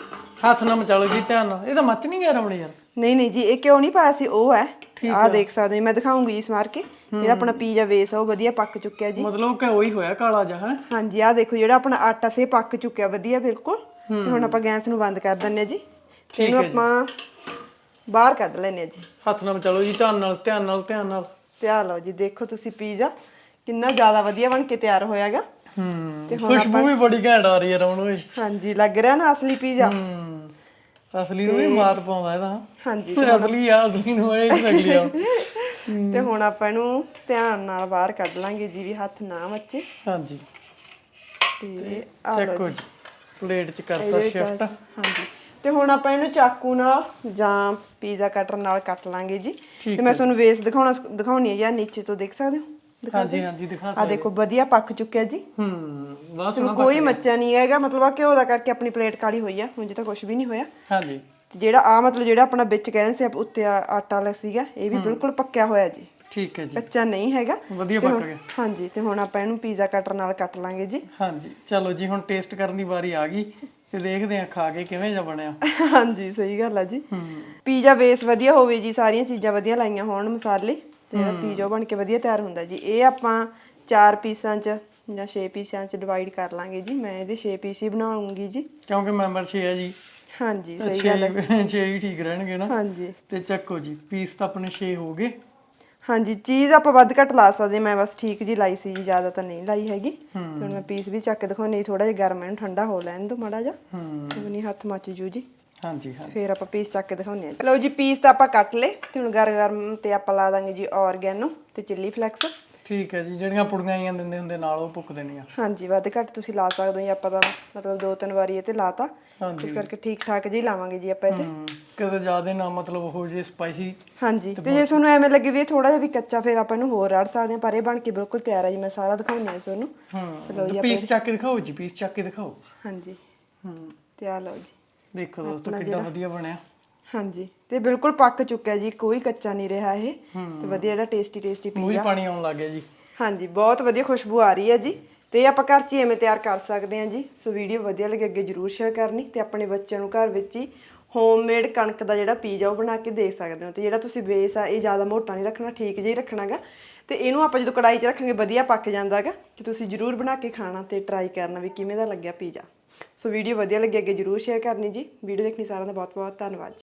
ਹੱਥ ਨਾਲ ਮਚਾਲੋ ਜੀ ਧਿਆਨ ਨਾਲ। ਇਹ ਤਾਂ ਮੱਚ ਨਹੀਂ ਗਿਆ ਰਮਣੇ ਯਾਰ। ਨਹੀਂ ਨਹੀਂ ਜੀ ਇਹ ਕਿਉਂ ਨਹੀਂ ਪਾਇਆ ਸੀ? ਉਹ ਹੈ। ਆਹ ਦੇਖ ਸਕਦੇ ਹੋ ਮੈਂ ਦਿਖਾਉਂਗੀ ਜੀ ਸਮਾਰ ਕੇ। ਜਿਹੜਾ ਆਪਣਾ ਪੀਜ਼ਾ ਵੇਸ ਆ ਉਹ ਵਧੀਆ ਪੱਕ ਚੁੱਕਿਆ ਜੀ। ਮਤਲਬ ਕਿ ਉਹੀ ਹੋਇਆ ਕਾਲਾ ਜਿਹਾ ਹੈ? ਹਾਂਜੀ ਆਹ ਦੇਖੋ ਜਿਹੜਾ ਆਪਣਾ ਆਟਾ ਸੀ ਇਹ ਪੱਕ ਚੁੱਕਿਆ ਵਧੀਆ ਬਿਲਕੁਲ। ਤੇ ਹੁਣ ਆਪਾਂ ਗੈਸ ਨੂੰ ਬੰਦ ਕਰ ਦਿੰਨੇ ਆ ਜੀ। ਤੇ ਇਹਨੂੰ ਆਪਾਂ ਬਾਹਰ ਕੱਢ ਲੈਨੇ ਆ ਜੀ। ਹੱਥ ਨਾਲ ਮਚਾਲੋ ਜੀ ਧਿਆਨ ਨਾਲ ਧਿਆਨ ਨਾਲ ਧਿਆਨ ਨਾਲ। ਆ ਲਓ ਜੀ ਦੇਖੋ ਤੁਸੀਂ ਪੀਜ਼ਾ। ਕਿੰਨਾ ਜ਼ਿਆਦਾ ਵਧੀਆ ਬਣ ਕੇ ਤਿਆਰ ਹੋਇਆਗਾ। ਹੂੰ ਖੁਸ਼ਬੂ ਵੀ ਬੜੀ ਘੈਂਟ ਆ ਰਹੀ ਹੈ ਰਮਣ ਓਏ ਹਾਂਜੀ ਲੱਗ ਰਿਹਾ ਨਾ ਅਸਲੀ ਪੀਜ਼ਾ? ਹੂੰ ਅਸਲੀ ਨੂੰ ਵੀ ਮਾਤ ਪਾਉਂਦਾ ਇਹਦਾ। ਹਾਂਜੀ ਅਸਲੀ ਆ ਅਸਲੀ ਨੂੰ ਇਹ ਨਕਲੀ ਆ। ਤੇ ਹੁਣ ਆਪਾਂ ਇਹਨੂੰ ਧਿਆਨ ਨਾਲ ਬਾਹਰ ਕੱਢ ਲਾਂਗੇ ਜੀ ਵੀ ਹੱਥ ਨਾ ਮੱਚੇ। ਹਾਂਜੀ। ਤੇ ਚੱਕੋ ਪਲੇਟ ਚ ਕਰਤਾ ਸ਼ਿਫਟ ਹਾਂਜੀ। ਤੇ ਹੁਣ ਆਪਾਂ ਇਹਨੂੰ ਚਾਕੂ ਨਾਲ ਜਾਂ ਪੀਜ਼ਾ ਕਟਰ ਨਾਲ ਕੱਟ ਲਾਂਗੇ ਜੀ। ਤੇ ਮੈਂ ਤੁਹਾਨੂੰ ਵੇਸ ਦਿਖਾਉਣਾ ਦਿਖਾਉਣੀ ਹੈ ਜਾਂ ਨੀਚੇ ਤੋਂ ਦੇਖ ਸਕਦੇ ਹੋ? ਦਿਖਾ ਹਾਂਜੀ ਹਾਂਜੀ ਦਿਖਾ ਆ ਦੇਖੋ ਵਧੀਆ ਪੱਕ ਚੁੱਕਿਆ ਜੀ। ਹੂੰ ਬਸ ਤੁਹਾਨੂੰ ਕੋਈ ਮੱਚਾ ਨਹੀਂ ਹੈਗਾ ਮਤਲਬ ਆ ਘਿਓ ਦਾ ਕਰਕੇ ਆਪਣੀ ਪਲੇਟ ਕਾਲੀ ਹੋਈ ਆ ਉਂਝ ਤਾਂ ਕੁਝ ਵੀ ਨਹੀਂ ਹੋਇਆ। ਹਾਂਜੀ। ਤੇ ਜਿਹੜਾ ਆ ਮਤਲਬ ਜਿਹੜਾ ਆਪਣਾ ਵਿੱਚ ਕਹਿੰਦੇ ਸੀ ਆਪ- ਉੱਤੇ ਆ- ਆਟਾ ਵਾਲਾ ਸੀਗਾ ਇਹ ਵੀ ਬਿਲਕੁਲ ਪੱਕਿਆ ਹੋਇਆ ਜੀ। ਠੀਕ ਹੈ ਜੀ। ਕੱਚਾ ਨਹੀਂ ਹੈਗਾ। ਵਧੀਆ ਤੇ ਪੱਕ ਹੁਣ- ਗਿਆ। ਹਾਂਜੀ ਤੇ ਹੁਣ ਆਪਾਂ ਇਹਨੂੰ ਪੀਜ਼ਾ ਕਟਰ ਨਾਲ ਕੱਟ ਲਾਂਗੇ ਜੀ। ਹਾਂਜੀ। ਚਲੋ ਜੀ ਹੁਣ ਟੇਸਟ ਕਰਨ ਦੀ ਵਾਰੀ ਆ ਗਈ ਤੇ ਦੇਖਦੇ ਆ ਖਾ ਕੇ ਕਿਵੇਂ ਜਾ ਬਣਿਆ। ਹਾਂਜੀ ਸਹੀ ਗੱਲ ਆ ਜੀ। ਹੂੰ। ਪੀਜ਼ਾ ਬੇਸ ਵਧੀਆ ਹੋਵੇ ਜੀ ਸਾਰੀਆਂ ਚੀਜ਼ਾਂ ਵਧੀਆ ਲਾਈਆਂ ਹੋਣ ਮਸਾਲੇ। ਤੇ ਜਿਹੜਾ ਪੀਜ਼ਾ ਬਣ ਕੇ ਵਧੀਆ ਤਿਆਰ ਹੁੰਦਾ ਜੀ। ਇਹ ਆਪਾਂ ਚਾਰ ਪੀਸਾਂ 'ਚ ਜਾਂ 6 ਪੀਸਾਂ 'ਚ ਡਿਵਾਈਡ ਕਰ ਲਾਂਗੇ ਜੀ। ਮੈਂ ਇਹਦੇ 6 ਪੀਸ ਹੀ ਬਣਾਉਂਗੀ ਜੀ। ਕਿਉਂਕਿ ਮੈਂਬਰ 6 ਹੈ ਜੀ। ਹਾਂਜੀ ਸਹੀ ਗੱਲ ਹੈ। 6 ਹੀ ਠੀਕ ਰਹਿਣਗੇ ਨਾ। ਹਾਂਜੀ। ਤੇ ਚੱਕੋ ਜੀ ਪੀਸ ਤਾਂ ਆਪਣੇ 6 ਹੋ ਗਏ। ਹਾਂਜੀ ਚੀਜ਼ ਆਪਾਂ ਵੱਧ ਘੱਟ ਲਾ ਸਕਦੇ ਮੈਂ ਬਸ ਠੀਕ ਜੀ ਲਾਈ ਸੀ ਜੀ ਜ਼ਿਆਦਾ ਤਾਂ ਨਹੀਂ ਲਾਈ ਹੈਗੀ। ਤੇ ਹੁਣ ਮੈਂ ਪੀਸ ਵੀ ਚੱਕ ਕੇ ਦਿਖਾਉਣੀ ਥੋੜਾ ਜਿਹਾ ਗਰਮ ਇਹਨੂੰ ਠੰਡਾ ਹੋ ਲੈਣ ਦੋ ਮਾੜਾ ਜਿਹਾ। ਹੂੰ। ਨਹੀਂ ਹੱਥ ਮੱਚ ਜੂ ਜੀ। ਹਾਂਜੀ ਹਾਂਜੀ। ਫੇਰ ਆਪਾਂ ਪੀਸ ਚੱਕ ਕੇ ਦਿਖਾਉਂਦੇ ਹਾਂ। ਲਓ ਜੀ ਪੀਸ ਤਾਂ ਆਪਾਂ ਕੱਟ ਲਏ ਤੇ ਹੁਣ ਗਰਮ ਗਰਮ ਤੇ ਆਪਾਂ ਲਾ ਦਾਂਗੇ ਜੀ ਆਰਗੈਨੋ ਤੇ ਚਿੱਲੀ ਫਲੈਕਸ ਠੀਕ ਹੈ ਜੀ ਜਿਹੜੀਆਂ ਪੁੜੀਆਂ ਆਈਆਂ ਦਿੰਦੇ ਹੁੰਦੇ ਨਾਲ ਉਹ ਪੁੱਕ ਦੇਣੀਆਂ। ਹਾਂਜੀ ਵੱਧ ਘੱਟ ਤੁਸੀਂ ਲਾ ਸਕਦੇ ਹੋ ਜੀ ਆਪਾਂ ਤਾਂ ਮਤਲਬ ਦੋ ਤਿੰਨ ਵਾਰੀ ਇਹ ਤੇ ਲਾਤਾ। ਹਾਂਜੀ। ਇਸ ਕਰਕੇ ਠੀਕ ਠਾਕ ਜੀ ਲਾਵਾਂਗੇ ਜੀ ਆਪਾਂ ਇੱਥੇ। ਹੂੰ ਕਦੇ ਜ਼ਿਆਦਾ ਨਾ ਮਤਲਬ ਹੋ ਜੇ ਸਪਾਈਸੀ ਹਾਂਜੀ ਤੇ ਜੇ ਤੁਹਾਨੂੰ ਐਵੇਂ ਲੱਗੇ ਵੀ ਇਹ ਥੋੜਾ ਜਿਹਾ ਵੀ ਕੱਚਾ ਫਿਰ ਆਪਾਂ ਇਹਨੂੰ ਹੋਰ ਰੜ ਸਕਦੇ ਹਾਂ ਪਰ ਇਹ ਬਣ ਕੇ ਬਿਲਕੁਲ ਤਿਆਰ ਹੈ ਜੀ ਮੈਂ ਸਾਰਾ ਦਿਖਾਉਣੀ ਹੈ ਤੁਹਾਨੂੰ। ਹੂੰ ਪੀਸ ਚੱਕ ਕੇ ਦਿਖਾਓ ਜੀ ਪੀਸ ਚੱਕ ਕੇ ਦਿਖਾਓ। ਹਾਂਜੀ। ਹੂੰ। ਤੇ ਆ ਲਓ ਜੀ। ਦੇਖੋ ਦੋਸਤੋ ਕਿੰਨਾ ਵਧੀਆ ਬਣਿਆ। ਹਾਂਜੀ ਤੇ ਬਿਲਕੁਲ ਪੱਕ ਚੁੱਕਿਆ ਜੀ ਕੋਈ ਕੱਚਾ ਨਹੀਂ ਰਿਹਾ ਇਹ। ਤੇ ਵਧੀਆ ਜਿਹੜਾ ਟੇਸਟੀ ਟੇਸਟੀ ਮੂੰਹ 'ਚ ਪਾਣੀ ਆਉਣ ਲੱਗ ਗਿਆ ਜੀ। ਹਾਂਜੀ ਬਹੁਤ ਵਧੀਆ ਖੁਸ਼ਬੂ ਆ ਰਹੀ ਹੈ ਜੀ। ਤੇ ਇਹ ਆਪਾਂ ਘਰ 'ਚ ਹੀ ਐਵੇਂ ਤਿਆਰ ਕਰ ਸਕਦੇ ਹਾਂ ਜੀ। ਸੋ ਵੀਡੀਓ ਵਧੀਆ ਲੱਗੇ ਅੱਗੇ ਜਰੂਰ ਸ਼ੇਅਰ ਕਰਨੀ। ਤੇ ਆਪਣੇ ਬੱਚਿਆਂ ਨੂੰ ਘਰ ਵਿੱਚ ਹੀ ਹੋਮਮੇਡ ਕਣਕ ਦਾ ਜਿਹੜਾ ਪੀਜ਼ਾ ਉਹ ਬਣਾ ਕੇ ਦੇ ਸਕਦੇ ਹੋ। ਤੇ ਜਿਹੜਾ ਤੁਸੀਂ ਬੇਸ ਆ ਇਹ ਜ਼ਿਆਦਾ ਮੋਟਾ ਨਹੀਂ ਰੱਖਣਾ ਠੀਕ ਜਿਹਾ ਹੀ ਰੱਖਣਾਗਾ। ਤੇ ਇਹਨੂੰ ਆਪਾਂ ਜਦੋਂ ਕੜਾਈ 'ਚ ਰੱਖਾਂਗੇ ਵਧੀਆ ਪੱਕ ਜਾਂਦਾਗਾ। ਤੇ ਤੁਸੀਂ ਜਰੂਰ ਬਣਾ ਕੇ ਖਾਣਾ ਤੇ ਟਰਾਈ ਕਰਨਾ ਵੀ ਕਿਵੇਂ ਦਾ ਲੱਗਿਆ ਪੀਜ਼ਾ ਸੋ ਵੀਡੀਓ ਵਧੀਆ ਲੱਗੀ ਅੱਗੇ ਜਰੂਰ ਸ਼ੇਅਰ ਕਰਨੀ ਜੀ। ਵੀਡੀਓ ਦੇਖਣੀ ਸਾਰਿਆਂ ਦਾ ਬਹੁਤ ਬਹੁਤ ਧੰਨਵਾਦ ਜੀ।